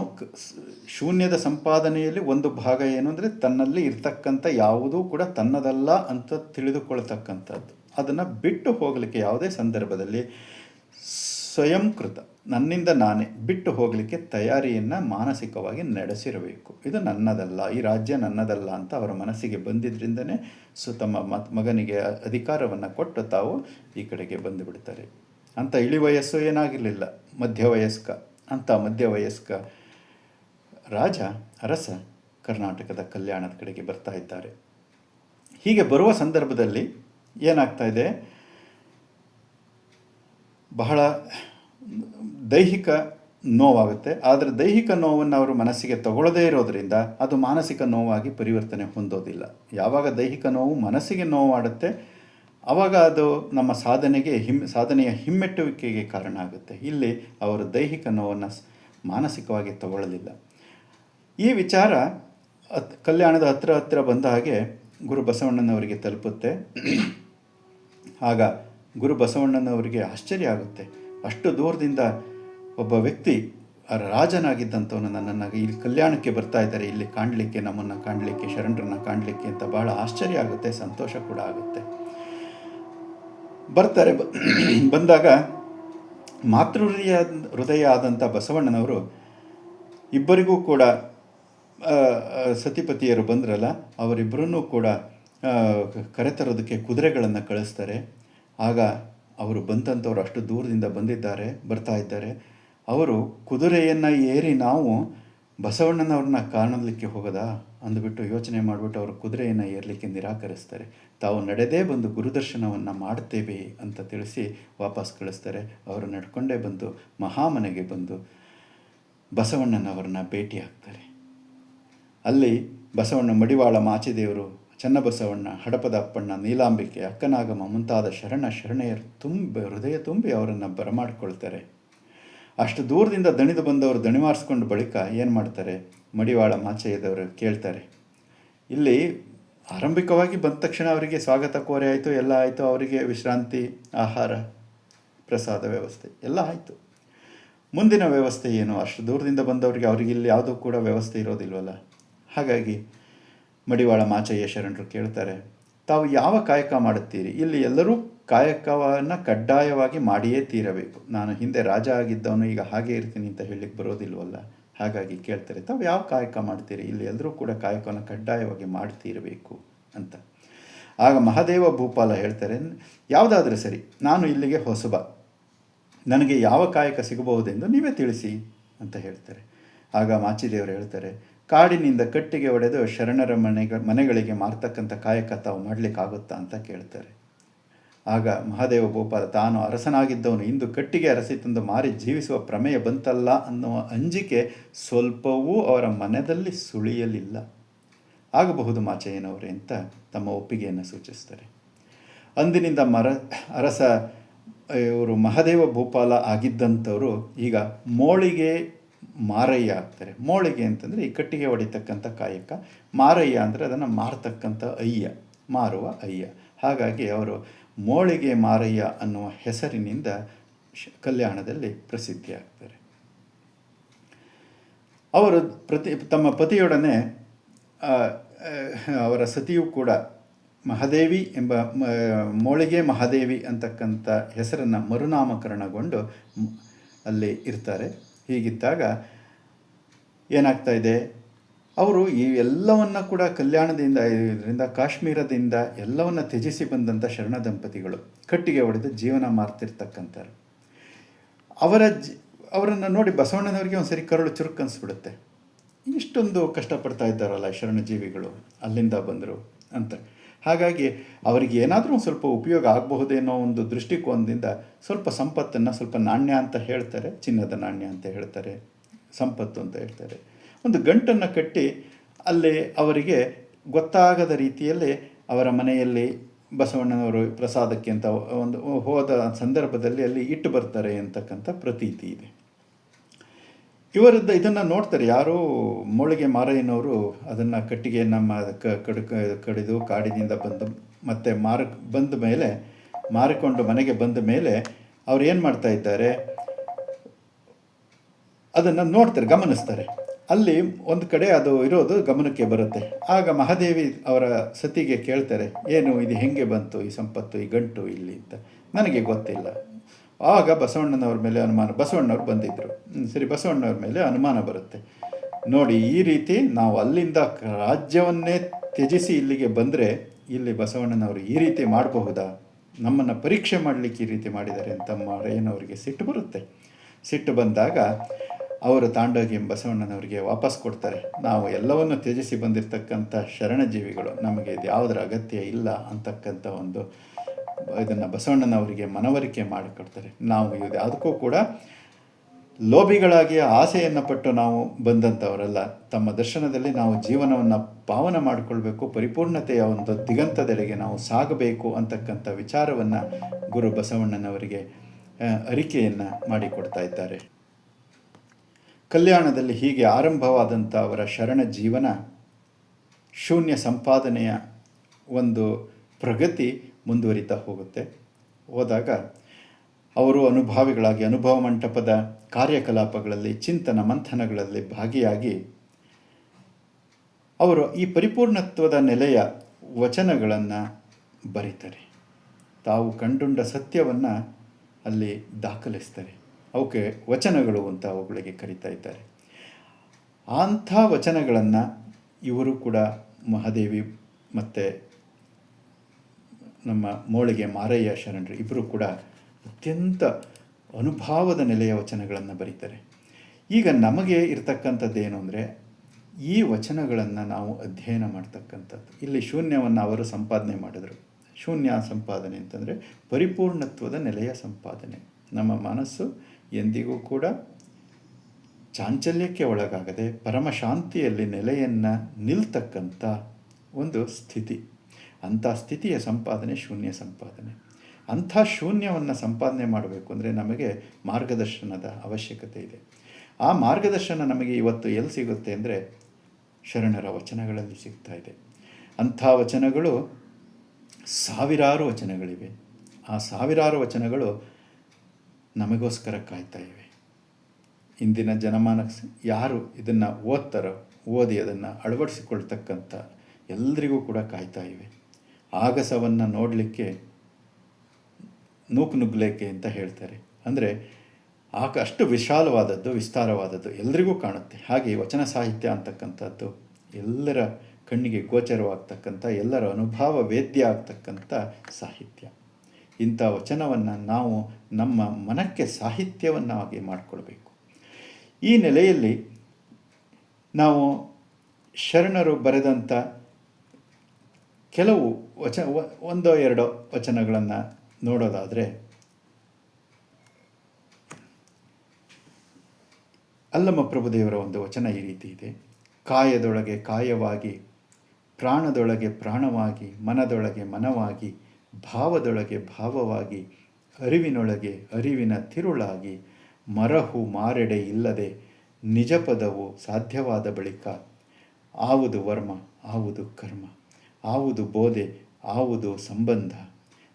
ಶೂನ್ಯದ ಸಂಪಾದನೆಯಲ್ಲಿ ಒಂದು ಭಾಗ ಏನು ಅಂದರೆ ತನ್ನಲ್ಲಿ ಇರ್ತಕ್ಕಂಥ ಯಾವುದೂ ಕೂಡ ತನ್ನದಲ್ಲ ಅಂತ ತಿಳಿದುಕೊಳ್ತಕ್ಕಂಥದ್ದು. ಅದನ್ನು ಬಿಟ್ಟು ಹೋಗಲಿಕ್ಕೆ ಯಾವುದೇ ಸಂದರ್ಭದಲ್ಲಿ ಸ್ವಯಂಕೃತ ನನ್ನಿಂದ ನಾನೇ ಬಿಟ್ಟು ಹೋಗಲಿಕ್ಕೆ ತಯಾರಿಯನ್ನು ಮಾನಸಿಕವಾಗಿ ನಡೆಸಿರಬೇಕು. ಇದು ನನ್ನದಲ್ಲ, ಈ ರಾಜ್ಯ ನನ್ನದಲ್ಲ ಅಂತ ಅವರ ಮನಸ್ಸಿಗೆ ಬಂದಿದ್ದರಿಂದನೇ ಸೊ ತಮ್ಮ ಮಗನಿಗೆ ಅಧಿಕಾರವನ್ನು ಕೊಟ್ಟು ತಾವು ಈ ಕಡೆಗೆ ಬಂದು ಬಿಡ್ತಾರೆ. ಅಂಥ ಇಳಿ ವಯಸ್ಸು ಏನಾಗಿರಲಿಲ್ಲ. ಮಧ್ಯವಯಸ್ಕ ಅಂತ ಮಧ್ಯವಯಸ್ಕ ರಾಜ ಅರಸ ಕರ್ನಾಟಕದ ಕಲ್ಯಾಣದ ಕಡೆಗೆ ಬರ್ತಾ ಇದ್ದಾರೆ. ಹೀಗೆ ಬರುವ ಸಂದರ್ಭದಲ್ಲಿ ಏನಾಗ್ತಾ ಇದೆ? ಬಹಳ ದೈಹಿಕ ನೋವಾಗುತ್ತೆ. ಆದರೆ ದೈಹಿಕ ನೋವನ್ನು ಅವರು ಮನಸ್ಸಿಗೆ ತಗೊಳ್ಳದೇ ಇರೋದರಿಂದ ಅದು ಮಾನಸಿಕ ನೋವಾಗಿ ಪರಿವರ್ತನೆ ಹೊಂದೋದಿಲ್ಲ. ಯಾವಾಗ ದೈಹಿಕ ನೋವು ಮನಸ್ಸಿಗೆ ನೋವಾಡುತ್ತೆ ಆವಾಗ ಅದು ನಮ್ಮ ಸಾಧನೆಗೆ ಹಿಮ್, ಸಾಧನೆಯ ಹಿಮ್ಮೆಟ್ಟುವಿಕೆಗೆ ಕಾರಣ ಆಗುತ್ತೆ. ಇಲ್ಲಿ ಅವರು ದೈಹಿಕ ನೋವನ್ನು ಮಾನಸಿಕವಾಗಿ ತಗೊಳ್ಳಲಿಲ್ಲ. ಈ ವಿಚಾರ ಹತ್- ಕಲ್ಯಾಣದ ಹತ್ತಿರ ಹತ್ತಿರ ಬಂದ ಹಾಗೆ ಗುರು ಬಸವಣ್ಣನವರಿಗೆ ತಲುಪುತ್ತೆ. ಆಗ ಗುರು ಬಸವಣ್ಣನವರಿಗೆ ಆಶ್ಚರ್ಯ ಆಗುತ್ತೆ. ಅಷ್ಟು ದೂರದಿಂದ ಒಬ್ಬ ವ್ಯಕ್ತಿ, ರಾಜನಾಗಿದ್ದಂಥವನು ನನ್ನನ್ನು ಇಲ್ಲಿ ಕಲ್ಯಾಣಕ್ಕೆ ಬರ್ತಾ ಇದ್ದಾರೆ. ಇಲ್ಲಿ ಕಾಣಲಿಕ್ಕೆ, ನಮ್ಮನ್ನು ಕಾಣಲಿಕ್ಕೆ, ಶರಣರನ್ನು ಕಾಣಲಿಕ್ಕೆ ಅಂತ ಭಾಳ ಆಶ್ಚರ್ಯ ಆಗುತ್ತೆ, ಸಂತೋಷ ಕೂಡ ಆಗುತ್ತೆ. ಬರ್ತಾರೆ. ಬಂದಾಗ ಮಾತೃ ಹೃದಯ ಹೃದಯ ಆದಂಥ ಬಸವಣ್ಣನವರು ಇಬ್ಬರಿಗೂ ಕೂಡ ಸತಿಪತಿಯರು ಬಂದ್ರಲ್ಲ, ಅವರಿಬ್ಬರನ್ನೂ ಕೂಡ ಕರೆತರೋದಕ್ಕೆ ಕುದುರೆಗಳನ್ನು ಕಳಿಸ್ತಾರೆ. ಆಗ ಅವರು ಬಂದಂಥವ್ರು ಅಷ್ಟು ದೂರದಿಂದ ಬಂದಿದ್ದಾರೆ, ಬರ್ತಾ ಇದ್ದಾರೆ. ಅವರು ಕುದುರೆಯನ್ನು ಏರಿ ನಾವು ಬಸವಣ್ಣನವ್ರನ್ನ ಕಾಣಲಿಕ್ಕೆ ಹೋಗೋದಾ ಅಂದ್ಬಿಟ್ಟು ಯೋಚನೆ ಮಾಡಿಬಿಟ್ಟು ಅವರು ಕುದುರೆಯನ್ನು ಏರಲಿಕ್ಕೆ ನಿರಾಕರಿಸ್ತಾರೆ. ತಾವು ನಡೆದೇ ಬಂದು ಗುರುದರ್ಶನವನ್ನು ಮಾಡ್ತೇವೆ ಅಂತ ತಿಳಿಸಿ ವಾಪಸ್ ಕಳಿಸ್ತಾರೆ. ಅವರು ನಡ್ಕೊಂಡೇ ಬಂದು ಮಹಾಮನೆಗೆ ಬಂದು ಬಸವಣ್ಣನವರನ್ನ ಭೇಟಿ ಆಗ್ತಾರೆ. ಅಲ್ಲಿ ಬಸವಣ್ಣ ಮಡಿವಾಳ ಮಾಚಿದೇವರು, ಚನ್ನಬಸವಣ್ಣ, ಹಡಪದ ಅಪ್ಪಣ್ಣ, ನೀಲಾಂಬಿಕೆ ಅಕ್ಕನಾಗಮ ಮುಂತಾದ ಶರಣ ಶರಣೆಯರು ತುಂಬ, ಹೃದಯ ತುಂಬಿ ಅವರನ್ನು ಬರಮಾಡಿಕೊಳ್ತಾರೆ. ಅಷ್ಟು ದೂರದಿಂದ ದಣಿದು ಬಂದವರು ದಣಿವಾರಿಸ್ಕೊಂಡು ಬಳಿಕ ಏನು ಮಾಡ್ತಾರೆ? ಮಡಿವಾಳ ಮಾಚಯ್ಯದವರು ಕೇಳ್ತಾರೆ. ಇಲ್ಲಿ ಆರಂಭಿಕವಾಗಿ ಬಂದ ತಕ್ಷಣ ಅವರಿಗೆ ಸ್ವಾಗತ, ಕೋರೆ ಆಯಿತು, ಎಲ್ಲ ಆಯಿತು. ಅವರಿಗೆ ವಿಶ್ರಾಂತಿ, ಆಹಾರ, ಪ್ರಸಾದ ವ್ಯವಸ್ಥೆ, ಎಲ್ಲ ಆಯಿತು. ಮುಂದಿನ ವ್ಯವಸ್ಥೆ ಏನು? ಅಷ್ಟು ದೂರದಿಂದ ಬಂದವರಿಗೆ ಅವರಿಗೆ ಇಲ್ಲಿ ಯಾವುದೂ ಕೂಡ ವ್ಯವಸ್ಥೆ ಇರೋದಿಲ್ವಲ್ಲ? ಹಾಗಾಗಿ ಮಡಿವಾಳ ಮಾಚಯ್ಯ ಶರಣರು ಕೇಳ್ತಾರೆ, ತಾವು ಯಾವ ಕಾಯಕ ಮಾಡುತ್ತೀರಿ? ಇಲ್ಲಿ ಎಲ್ಲರೂ ಕಾಯಕವನ್ನು ಕಡ್ಡಾಯವಾಗಿ ಮಾಡಿಯೇ ತೀರಬೇಕು. ನಾನು ಹಿಂದೆ ರಾಜ ಆಗಿದ್ದವನು, ಈಗ ಹಾಗೆ ಇರ್ತೀನಿ ಅಂತ ಹೇಳಲಿಕ್ಕೆ ಬರೋದಿಲ್ವಲ್ಲ? ಹಾಗಾಗಿ ಕೇಳ್ತಾರೆ, ತಾವು ಯಾವ ಕಾಯಕ ಮಾಡ್ತೀರಿ? ಇಲ್ಲಿ ಎಲ್ಲರೂ ಕೂಡ ಕಾಯಕವನ್ನು ಕಡ್ಡಾಯವಾಗಿ ಮಾಡ್ತಿರಬೇಕು ಅಂತ. ಆಗ ಮಹಾದೇವ ಭೂಪಾಲ ಹೇಳ್ತಾರೆ, ಯಾವುದಾದ್ರೂ ಸರಿ, ನಾನು ಇಲ್ಲಿಗೆ ಹೊಸಬ. ನನಗೆ ಯಾವ ಕಾಯಕ ಸಿಗಬಹುದೆಂದು ನೀವೇ ತಿಳಿಸಿ ಅಂತ ಹೇಳ್ತಾರೆ. ಆಗ ಮಾಚಿದೇವರು ಹೇಳ್ತಾರೆ, ಕಾಡಿನಿಂದ ಕಟ್ಟಿಗೆ ಒಡೆದು ಶರಣರ ಮನೆಗ, ಮನೆಗಳಿಗೆ ಮಾರ್ತಕ್ಕಂಥ ಕಾಯಕ ತಾವು ಮಾಡಲಿಕ್ಕಾಗುತ್ತಾ? ಅಂತ ಕೇಳ್ತಾರೆ. ಆಗ ಮಹಾದೇವ ಗೋಪಾಲ ತಾನು ಅರಸನಾಗಿದ್ದವನು, ಇಂದು ಕಟ್ಟಿಗೆ ಅರಸಿ ತಂದು ಮಾರಿ ಜೀವಿಸುವ ಪ್ರಮೇಯ ಬಂತಲ್ಲ ಅನ್ನುವ ಅಂಜಿಕೆ ಸ್ವಲ್ಪವೂ ಅವರ ಮನದಲ್ಲಿ ಸುಳಿಯಲಿಲ್ಲ. ಆಗಬಹುದು ಮಾಚಯ್ಯನವರೇ ಅಂತ ತಮ್ಮ ಒಪ್ಪಿಗೆಯನ್ನು ಸೂಚಿಸ್ತಾರೆ. ಅಂದಿನಿಂದ ಮರ, ಅರಸ, ಇವರು ಮಹಾದೇವ ಭೂಪಾಲ ಆಗಿದ್ದಂಥವರು ಈಗ ಮೋಳಿಗೆ ಮಾರಯ್ಯ ಆಗ್ತಾರೆ. ಮೋಳಿಗೆ ಅಂತಂದರೆ ಈ ಕಟ್ಟಿಗೆ ಹೊಡಿತಕ್ಕಂಥ ಕಾಯಕ. ಮಾರಯ್ಯ ಅಂದರೆ ಅದನ್ನು ಮಾರತಕ್ಕಂಥ ಅಯ್ಯ, ಮಾರುವ ಅಯ್ಯ. ಹಾಗಾಗಿ ಅವರು ಮೋಳಿಗೆ ಮಾರಯ್ಯ ಅನ್ನುವ ಹೆಸರಿನಿಂದ ಕಲ್ಯಾಣದಲ್ಲಿ ಪ್ರಸಿದ್ಧಿಯಾಗ್ತಾರೆ. ಅವರು ಪ್ರತಿ, ತಮ್ಮ ಪತಿಯೊಡನೆ ಅವರ ಸತಿಯೂ ಕೂಡ ಮಹಾದೇವಿ ಎಂಬ ಮೋಳಿಗೆ ಮಹಾದೇವಿ ಅಂತಕ್ಕಂಥ ಹೆಸರನ್ನು ಮರುನಾಮಕರಣಗೊಂಡು ಅಲ್ಲಿ ಇರ್ತಾರೆ. ಹೀಗಿದ್ದಾಗ ಏನಾಗ್ತಾ ಇದೆ? ಅವರು ಈ ಎಲ್ಲವನ್ನ ಕೂಡ ಕಲ್ಯಾಣದಿಂದ, ಇದರಿಂದ ಕಾಶ್ಮೀರದಿಂದ ಎಲ್ಲವನ್ನ ತ್ಯಜಿಸಿ ಬಂದಂಥ ಶರಣ ದಂಪತಿಗಳು, ಕಟ್ಟಿಗೆ ಹೊಡೆದು ಜೀವನ ಮಾಡ್ತಿರ್ತಕ್ಕಂಥವ್ರು. ಅವರ ಜಿ, ಅವರನ್ನು ನೋಡಿ ಬಸವಣ್ಣನವರಿಗೆ ಒಂದು ಸರಿ ಕರುಳು ಚುರುಕು ಅನಿಸ್ಬಿಡುತ್ತೆ. ಇಷ್ಟೊಂದು ಕಷ್ಟಪಡ್ತಾ ಇದ್ದಾರಲ್ಲ ಶರಣಜೀವಿಗಳು, ಅಲ್ಲಿಂದ ಬಂದರು ಅಂತ. ಹಾಗಾಗಿ ಅವರಿಗೆ ಏನಾದರೂ ಒಂದು ಸ್ವಲ್ಪ ಉಪಯೋಗ ಆಗಬಹುದೇನೋ ಒಂದು ದೃಷ್ಟಿಕೋನದಿಂದ ಸ್ವಲ್ಪ ಸಂಪತ್ತನ್ನು ಸ್ವಲ್ಪ ನಾಣ್ಯ ಅಂತ ಹೇಳ್ತಾರೆ, ಚಿನ್ನದ ನಾಣ್ಯ ಅಂತ ಹೇಳ್ತಾರೆ, ಸಂಪತ್ತು ಅಂತ ಹೇಳ್ತಾರೆ. ಒಂದು ಗಂಟನ್ನು ಕಟ್ಟಿ ಅಲ್ಲಿ ಅವರಿಗೆ ಗೊತ್ತಾಗದ ರೀತಿಯಲ್ಲಿ ಅವರ ಮನೆಯಲ್ಲಿ ಬಸವಣ್ಣನವರು ಪ್ರಸಾದಕ್ಕೆ ಅಂತ ಒಂದು ಹೋದ ಸಂದರ್ಭದಲ್ಲಿ ಅಲ್ಲಿ ಇಟ್ಟು ಬರ್ತಾರೆ ಅಂತಕ್ಕಂಥ ಪ್ರತೀತಿ ಇದೆ. ಇವರದ್ದು ಇದನ್ನು ನೋಡ್ತಾರೆ. ಯಾರೋ ಮೊಳಿಗೆ ಮಾರಯ್ಯನವರು ಅದನ್ನು ಕಟ್ಟಿಗೆ ನಮ್ಮ ಕಡಿದು ಕಾಡಿನಿಂದ ಬಂದು ಮತ್ತೆ ಮಾರ ಬಂದ ಮೇಲೆ ಮಾರಿಕೊಂಡು ಮನೆಗೆ ಬಂದ ಮೇಲೆ ಅವ್ರು ಏನು ಮಾಡ್ತಾ ಇದ್ದಾರೆ? ಅದನ್ನು ನೋಡ್ತಾರೆ, ಗಮನಿಸ್ತಾರೆ. ಅಲ್ಲಿ ಒಂದು ಕಡೆ ಅದು ಇರೋದು ಗಮನಕ್ಕೆ ಬರುತ್ತೆ. ಆಗ ಮಹಾದೇವಿ ಅವರ ಸತಿಗೆ ಕೇಳ್ತಾರೆ, ಏನು, ಇದು ಹೆಂಗೆ ಬಂತು? ಈ ಸಂಪತ್ತು, ಈ ಗಂಟು ಇಲ್ಲಿ ಅಂತ. ನನಗೆ ಗೊತ್ತಿಲ್ಲ. ಆಗ ಬಸವಣ್ಣನವ್ರ ಮೇಲೆ ಅನುಮಾನ, ಬಸವಣ್ಣವ್ರು ಬಂದಿದ್ದರು ಸರಿ, ಬಸವಣ್ಣವ್ರ ಮೇಲೆ ಅನುಮಾನ ಬರುತ್ತೆ. ನೋಡಿ, ಈ ರೀತಿ ನಾವು ಅಲ್ಲಿಂದ ರಾಜ್ಯವನ್ನೇ ತ್ಯಜಿಸಿ ಇಲ್ಲಿಗೆ ಬಂದರೆ ಇಲ್ಲಿ ಬಸವಣ್ಣನವರು ಈ ರೀತಿ ಮಾಡಬಹುದಾ? ನಮ್ಮನ್ನು ಪರೀಕ್ಷೆ ಮಾಡಲಿಕ್ಕೆ ಈ ರೀತಿ ಮಾಡಿದ್ದಾರೆ ಅಂತ ಮಾರಯ್ಯನವರಿಗೆ ಸಿಟ್ಟು ಬರುತ್ತೆ. ಸಿಟ್ಟು ಬಂದಾಗ ಅವರು ತಾಂಡೋಗಿ ಬಸವಣ್ಣನವರಿಗೆ ವಾಪಸ್ ಕೊಡ್ತಾರೆ. ನಾವು ಎಲ್ಲವನ್ನು ತ್ಯಜಿಸಿ ಬಂದಿರತಕ್ಕಂಥ ಶರಣಜೀವಿಗಳು, ನಮಗೆ ಇದು ಯಾವುದರ ಅಗತ್ಯ ಇಲ್ಲ ಅಂತಕ್ಕಂಥ ಒಂದು ಇದನ್ನು ಬಸವಣ್ಣನವರಿಗೆ ಮನವರಿಕೆ ಮಾಡಿಕೊಡ್ತಾರೆ ನಾವು ಇದು ಯಾವುದಕ್ಕೂ ಕೂಡ ಲೋಭಿಗಳಾಗಿ ಆಸೆಯನ್ನು ಪಟ್ಟು ನಾವು ಬಂದಂಥವರಲ್ಲ. ತಮ್ಮ ದರ್ಶನದಲ್ಲಿ ನಾವು ಜೀವನವನ್ನು ಪಾವನ ಮಾಡಿಕೊಳ್ಬೇಕು, ಪರಿಪೂರ್ಣತೆಯ ಒಂದು ದಿಗಂತದೆಡೆಗೆ ನಾವು ಸಾಗಬೇಕು ಅಂತಕ್ಕಂಥ ವಿಚಾರವನ್ನು ಗುರು ಬಸವಣ್ಣನವರಿಗೆ ಅರಿಕೆಯನ್ನು ಮಾಡಿಕೊಡ್ತಾ ಇದ್ದಾರೆ. ಕಲ್ಯಾಣದಲ್ಲಿ ಹೀಗೆ ಆರಂಭವಾದಂಥ ಅವರ ಶರಣ ಜೀವನ, ಶೂನ್ಯ ಸಂಪಾದನೆಯ ಒಂದು ಪ್ರಗತಿ ಮುಂದುವರಿತಾ ಹೋಗುತ್ತೆ. ಹೋದಾಗ ಅವರು ಅನುಭಾವಿಗಳಾಗಿ, ಅನುಭವ ಮಂಟಪದ ಕಾರ್ಯಕಲಾಪಗಳಲ್ಲಿ, ಚಿಂತನ ಮಂಥನಗಳಲ್ಲಿ ಭಾಗಿಯಾಗಿ ಅವರು ಈ ಪರಿಪೂರ್ಣತ್ವದ ನೆಲೆಯ ವಚನಗಳನ್ನು ಬರೀತಾರೆ. ತಾವು ಕಂಡುಂಡ ಸತ್ಯವನ್ನು ಅಲ್ಲಿ ದಾಖಲಿಸ್ತಾರೆ. ಅವಕ್ಕೆ ವಚನಗಳು ಅಂತ ಅವುಗಳಿಗೆ ಕರಿತಾ ಇದ್ದಾರೆ. ಅಂಥ ವಚನಗಳನ್ನು ಇವರು ಕೂಡ ಮಹಾದೇವಿ ಮತ್ತು ನಮ್ಮ ಮೋಳಿಗೆ ಮಾರಯ್ಯ ಶರಣರು ಇಬ್ಬರು ಕೂಡ ಅತ್ಯಂತ ಅನುಭಾವದ ನೆಲೆಯ ವಚನಗಳನ್ನು ಬರೀತಾರೆ. ಈಗ ನಮಗೆ ಇರತಕ್ಕಂಥದ್ದೇನು ಅಂದರೆ ಈ ವಚನಗಳನ್ನು ನಾವು ಅಧ್ಯಯನ ಮಾಡ್ತಕ್ಕಂಥದ್ದು. ಇಲ್ಲಿ ಶೂನ್ಯವನ್ನು ಅವರು ಸಂಪಾದನೆ ಮಾಡಿದರು. ಶೂನ್ಯ ಸಂಪಾದನೆ ಅಂತಂದರೆ ಪರಿಪೂರ್ಣತ್ವದ ನೆಲೆಯ ಸಂಪಾದನೆ. ನಮ್ಮ ಮನಸ್ಸು ಎಂದಿಗೂ ಕೂಡ ಚಾಂಚಲ್ಯಕ್ಕೆ ಒಳಗಾಗದೆ ಪರಮಶಾಂತಿಯಲ್ಲಿ ನೆಲೆಯನ್ನು ನಿಲ್ತಕ್ಕಂಥ ಒಂದು ಸ್ಥಿತಿ. ಅಂಥ ಸ್ಥಿತಿಯ ಸಂಪಾದನೆ ಶೂನ್ಯ ಸಂಪಾದನೆ. ಅಂಥ ಶೂನ್ಯವನ್ನು ಸಂಪಾದನೆ ಮಾಡಬೇಕು ಅಂದರೆ ನಮಗೆ ಮಾರ್ಗದರ್ಶನದ ಅವಶ್ಯಕತೆ ಇದೆ. ಆ ಮಾರ್ಗದರ್ಶನ ನಮಗೆ ಇವತ್ತು ಎಲ್ಲಿ ಸಿಗುತ್ತೆ ಅಂದರೆ ಶರಣರ ವಚನಗಳಲ್ಲಿ ಸಿಗ್ತಾ ಇದೆ. ಅಂಥ ವಚನಗಳು ಸಾವಿರಾರು ವಚನಗಳಿವೆ. ಆ ಸಾವಿರಾರು ವಚನಗಳು ನಮಗೋಸ್ಕರ ಕಾಯ್ತಾ ಇವೆ. ಇಂದಿನ ಜನಮಾನಕ್ಕೆ ಯಾರು ಇದನ್ನು ಓದ್ತಾರೋ, ಓದಿ ಅದನ್ನು ಅಳವಡಿಸಿಕೊಳ್ತಕ್ಕಂಥ ಎಲ್ರಿಗೂ ಕೂಡ ಕಾಯ್ತಾ ಇವೆ. ಆಗಸವನ್ನು ನೋಡಲಿಕ್ಕೆ ನೂಕು ನುಗ್ಗಲೇಕೆ ಅಂತ ಹೇಳ್ತಾರೆ. ಅಂದರೆ, ಆಕ ಅಷ್ಟು ವಿಶಾಲವಾದದ್ದು, ವಿಸ್ತಾರವಾದದ್ದು ಎಲ್ರಿಗೂ ಕಾಣುತ್ತೆ. ಹಾಗೆ ವಚನ ಸಾಹಿತ್ಯ ಅಂತಕ್ಕಂಥದ್ದು, ಎಲ್ಲರ ಕಣ್ಣಿಗೆ ಗೋಚರವಾಗ್ತಕ್ಕಂಥ, ಎಲ್ಲರ ಅನುಭವ ವೇದ್ಯ ಆಗ್ತಕ್ಕಂಥ ಸಾಹಿತ್ಯ. ಇಂಥ ವಚನವನ್ನು ನಾವು ನಮ್ಮ ಮನಕ್ಕೆ ಸಾಹಿತ್ಯವನ್ನಾಗಿ ಮಾಡಿಕೊಳ್ಬೇಕು. ಈ ನೆಲೆಯಲ್ಲಿ ನಾವು ಶರಣರು ಬರೆದಂಥ ಕೆಲವು ವಚ ಒಂದೋ ಎರಡೋ ವಚನಗಳನ್ನು ನೋಡೋದಾದರೆ, ಅಲ್ಲಮ್ಮ ಪ್ರಭುದೇವರ ಒಂದು ವಚನ ಈ ರೀತಿ ಇದೆ. ಕಾಯದೊಳಗೆ ಕಾಯವಾಗಿ, ಪ್ರಾಣದೊಳಗೆ ಪ್ರಾಣವಾಗಿ, ಮನದೊಳಗೆ ಮನವಾಗಿ ಭಾವದೊಳಗೆ ಭಾವವಾಗಿ, ಅರಿವಿನೊಳಗೆ ಅರಿವಿನ ತಿರುಳಾಗಿ ಮರಹು ಮಾರೆಡೆ ಇಲ್ಲದೆ ನಿಜಪದವು ಸಾಧ್ಯವಾದ ಬಳಿಕ, ಆವುದು ವರ್ಮ, ಆವುದು ಕರ್ಮ, ಆವುದು ಬೋಧೆ, ಆವುದು ಸಂಬಂಧ,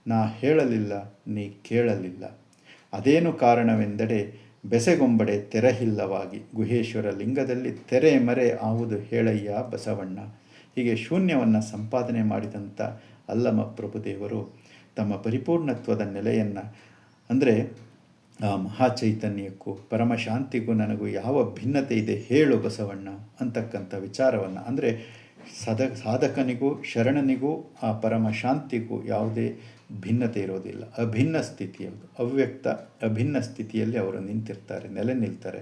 ನಾ ಹೇಳಲಿಲ್ಲ, ನೀ ಕೇಳಲಿಲ್ಲ. ಅದೇನು ಕಾರಣವೆಂದರೆ ಬೆಸೆಗೊಂಬಡೆ ತೆರಹಿಲ್ಲವಾಗಿ ಗುಹೇಶ್ವರ ಲಿಂಗದಲ್ಲಿ ತೆರೆ ಮರೆ ಆವುದು ಹೇಳಯ್ಯ ಬಸವಣ್ಣ. ಹೀಗೆ ಶೂನ್ಯವನ್ನು ಸಂಪಾದನೆ ಮಾಡಿದಂಥ ಅಲ್ಲಮ ಪ್ರಭುದೇವರು ತಮ್ಮ ಪರಿಪೂರ್ಣತ್ವದ ನೆಲೆಯನ್ನು, ಅಂದರೆ ಆ ಮಹಾಚೈತನ್ಯಕ್ಕೂ ಪರಮಶಾಂತಿಗೂ ನನಗೂ ಯಾವ ಭಿನ್ನತೆ ಇದೆ ಹೇಳು ಬಸವಣ್ಣ ಅಂತಕ್ಕಂಥ ವಿಚಾರವನ್ನು. ಅಂದರೆ, ಸದ, ಸಾಧಕನಿಗೂ, ಶರಣನಿಗೂ, ಆ ಪರಮ ಶಾಂತಿಗೂ ಯಾವುದೇ ಭಿನ್ನತೆ ಇರೋದಿಲ್ಲ. ಅಭಿನ್ನ ಸ್ಥಿತಿ ಅದು. ಅವ್ಯಕ್ತ, ಅಭಿನ್ನ ಸ್ಥಿತಿಯಲ್ಲಿ ಅವರು ನಿಂತಿರ್ತಾರೆ, ನೆಲೆ ನಿಲ್ತಾರೆ.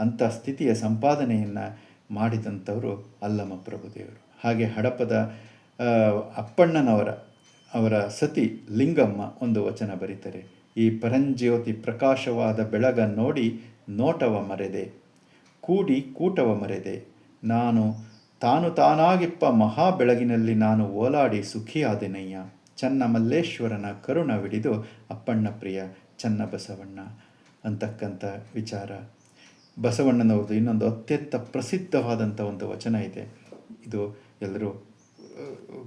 ಅಂಥ ಸ್ಥಿತಿಯ ಸಂಪಾದನೆಯನ್ನು ಮಾಡಿದಂಥವರು ಅಲ್ಲಮ ಪ್ರಭುದೇವರು ಹಾಗೆ ಹಡಪದ ಅಪ್ಪಣ್ಣನವರ, ಅವರ ಸತಿ ಲಿಂಗಮ್ಮ ಒಂದು ವಚನ ಬರೀತಾರೆ. ಈ ಪರಂಜ್ಯೋತಿ ಪ್ರಕಾಶವಾದ ಬೆಳಗ ನೋಡಿ ನೋಟವ ಮರೆದೆ, ಕೂಡಿ ಕೂಟವ ಮರೆದೆ. ನಾನು ತಾನು ತಾನಾಗಿಪ್ಪ ಮಹಾ ಬೆಳಗಿನಲ್ಲಿ ನಾನು ಓಲಾಡಿ ಸುಖಿಯಾದೆನಯ್ಯ. ಚನ್ನ ಮಲ್ಲೇಶ್ವರನ ಕರುಣವಿಡಿದು ಅಪ್ಪಣ್ಣ ಪ್ರಿಯ, ಚನ್ನ ಬಸವಣ್ಣ. ಅಂತಕ್ಕಂಥ ವಿಚಾರ. ಬಸವಣ್ಣನವ್ರದ್ದು ಇನ್ನೊಂದು ಅತ್ಯಂತ ಪ್ರಸಿದ್ಧವಾದಂಥ ಒಂದು ವಚನ ಇದೆ. ಇದು ಎಲ್ಲರೂ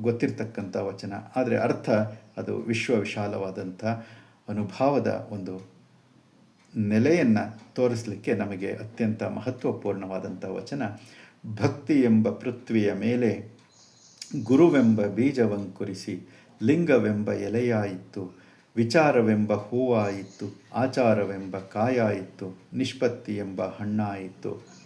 ಗೊತ್ತಿರ್ತಕ್ಕಂಥ ವಚನ. ಆದರೆ ಅರ್ಥ ಅದು ವಿಶ್ವ ವಿಶಾಲವಾದಂಥ ಅನುಭಾವದ ಒಂದು ನೆಲೆಯನ್ನು ತೋರಿಸಲಿಕ್ಕೆ ನಮಗೆ ಅತ್ಯಂತ ಮಹತ್ವಪೂರ್ಣವಾದಂಥ ವಚನ. ಭಕ್ತಿ ಎಂಬ ಪೃಥ್ವಿಯ ಮೇಲೆ ಗುರುವೆಂಬ ಬೀಜವಂಕುರಿಸಿ, ಲಿಂಗವೆಂಬ ಎಲೆಯಾಯಿತು, ವಿಚಾರವೆಂಬ ಹೂವಾಯಿತು, ಆಚಾರವೆಂಬ ಕಾಯಾಯಿತು ನಿಷ್ಪತ್ತಿ ಎಂಬ ಹಣ್ಣಾಯಿತು.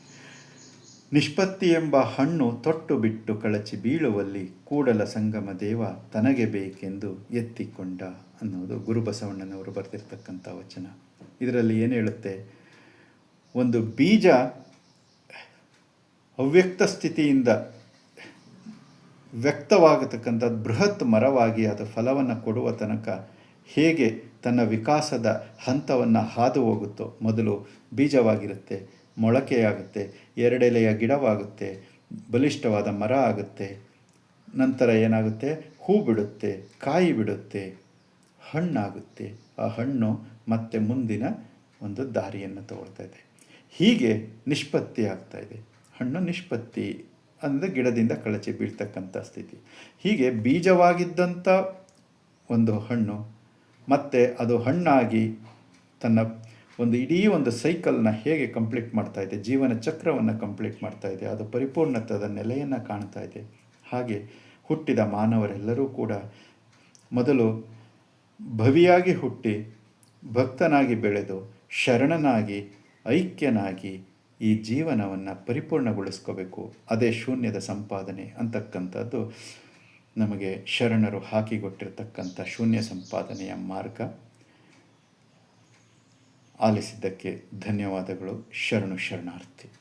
ನಿಷ್ಪತ್ತಿ ಎಂಬ ಹಣ್ಣು ತೊಟ್ಟು ಬಿಟ್ಟು ಕಳಚಿ ಬೀಳುವಲ್ಲಿ ಕೂಡಲ ಸಂಗಮ ದೇವ ತನಗೆ ಬೇಕೆಂದು ಎತ್ತಿಕೊಂಡ ಅನ್ನೋದು ಗುರುಬಸವಣ್ಣನವರು ಬರೆದಿರ್ತಕ್ಕಂಥ ವಚನ. ಇದರಲ್ಲಿ ಏನು ಹೇಳುತ್ತೆ? ಒಂದು ಬೀಜ ಅವ್ಯಕ್ತ ಸ್ಥಿತಿಯಿಂದ ವ್ಯಕ್ತವಾಗತಕ್ಕಂಥ ಬೃಹತ್ ಮರವಾಗಿ ಅದು ಫಲವನ್ನು ಕೊಡುವ ತನಕ ಹೇಗೆ ತನ್ನ ವಿಕಾಸದ ಹಂತವನ್ನು ಹಾದು ಹೋಗುತ್ತೋ ಮೊದಲು ಬೀಜವಾಗಿರುತ್ತೆ. ಮೊಳಕೆಯಾಗುತ್ತೆ, ಎರಡೆಲೆಯ ಗಿಡವಾಗುತ್ತೆ, ಬಲಿಷ್ಠವಾದ ಮರ ಆಗುತ್ತೆ. ನಂತರ ಏನಾಗುತ್ತೆ? ಹೂ ಬಿಡುತ್ತೆ, ಕಾಯಿ ಬಿಡುತ್ತೆ, ಹಣ್ಣಾಗುತ್ತೆ. ಆ ಹಣ್ಣು ಮತ್ತೆ ಮುಂದಿನ ಒಂದು ದಾರಿಯನ್ನು ತಗೊಳ್ತಾ ಇದೆ. ಹೀಗೆ ನಿಷ್ಪತ್ತಿ ಆಗ್ತಾ ಇದೆ. ಹಣ್ಣು ನಿಷ್ಪತ್ತಿ ಅಂದರೆ ಗಿಡದಿಂದ ಕಳಚಿ ಬೀಳ್ತಕ್ಕಂಥ ಸ್ಥಿತಿ. ಹೀಗೆ ಬೀಜವಾಗಿದ್ದಂಥ ಒಂದು ಹಣ್ಣು ಮತ್ತು ಅದು ಹಣ್ಣಾಗಿ ತನ್ನ ಒಂದು ಇಡೀ ಒಂದು ಸೈಕಲ್ನ ಹೇಗೆ ಕಂಪ್ಲೀಟ್ ಮಾಡ್ತಾ ಇದೆ, ಜೀವನ ಚಕ್ರವನ್ನು ಕಂಪ್ಲೀಟ್ ಮಾಡ್ತಾ ಇದೆ, ಅದು ಪರಿಪೂರ್ಣತದ ನೆಲೆಯನ್ನು ಕಾಣ್ತಾ ಇದೆ. ಹಾಗೆ ಹುಟ್ಟಿದ ಮಾನವರೆಲ್ಲರೂ ಕೂಡ ಮೊದಲು ಭವಿಯಾಗಿ ಹುಟ್ಟಿ ಭಕ್ತನಾಗಿ ಬೆಳೆದು ಶರಣನಾಗಿ, ಐಕ್ಯನಾಗಿ ಈ ಜೀವನವನ್ನು ಪರಿಪೂರ್ಣಗೊಳಿಸ್ಕೋಬೇಕು. ಅದೇ ಶೂನ್ಯದ ಸಂಪಾದನೆ ಅಂತಕ್ಕಂಥದ್ದು ನಮಗೆ ಶರಣರು ಹಾಕಿಕೊಟ್ಟಿರ್ತಕ್ಕಂಥ ಶೂನ್ಯ ಸಂಪಾದನೆಯ ಮಾರ್ಗ. ಆಲಿಸಿದ್ದಕ್ಕೆ ಧನ್ಯವಾದಗಳು. ಶರಣು ಶರಣಾರ್ಥಿ.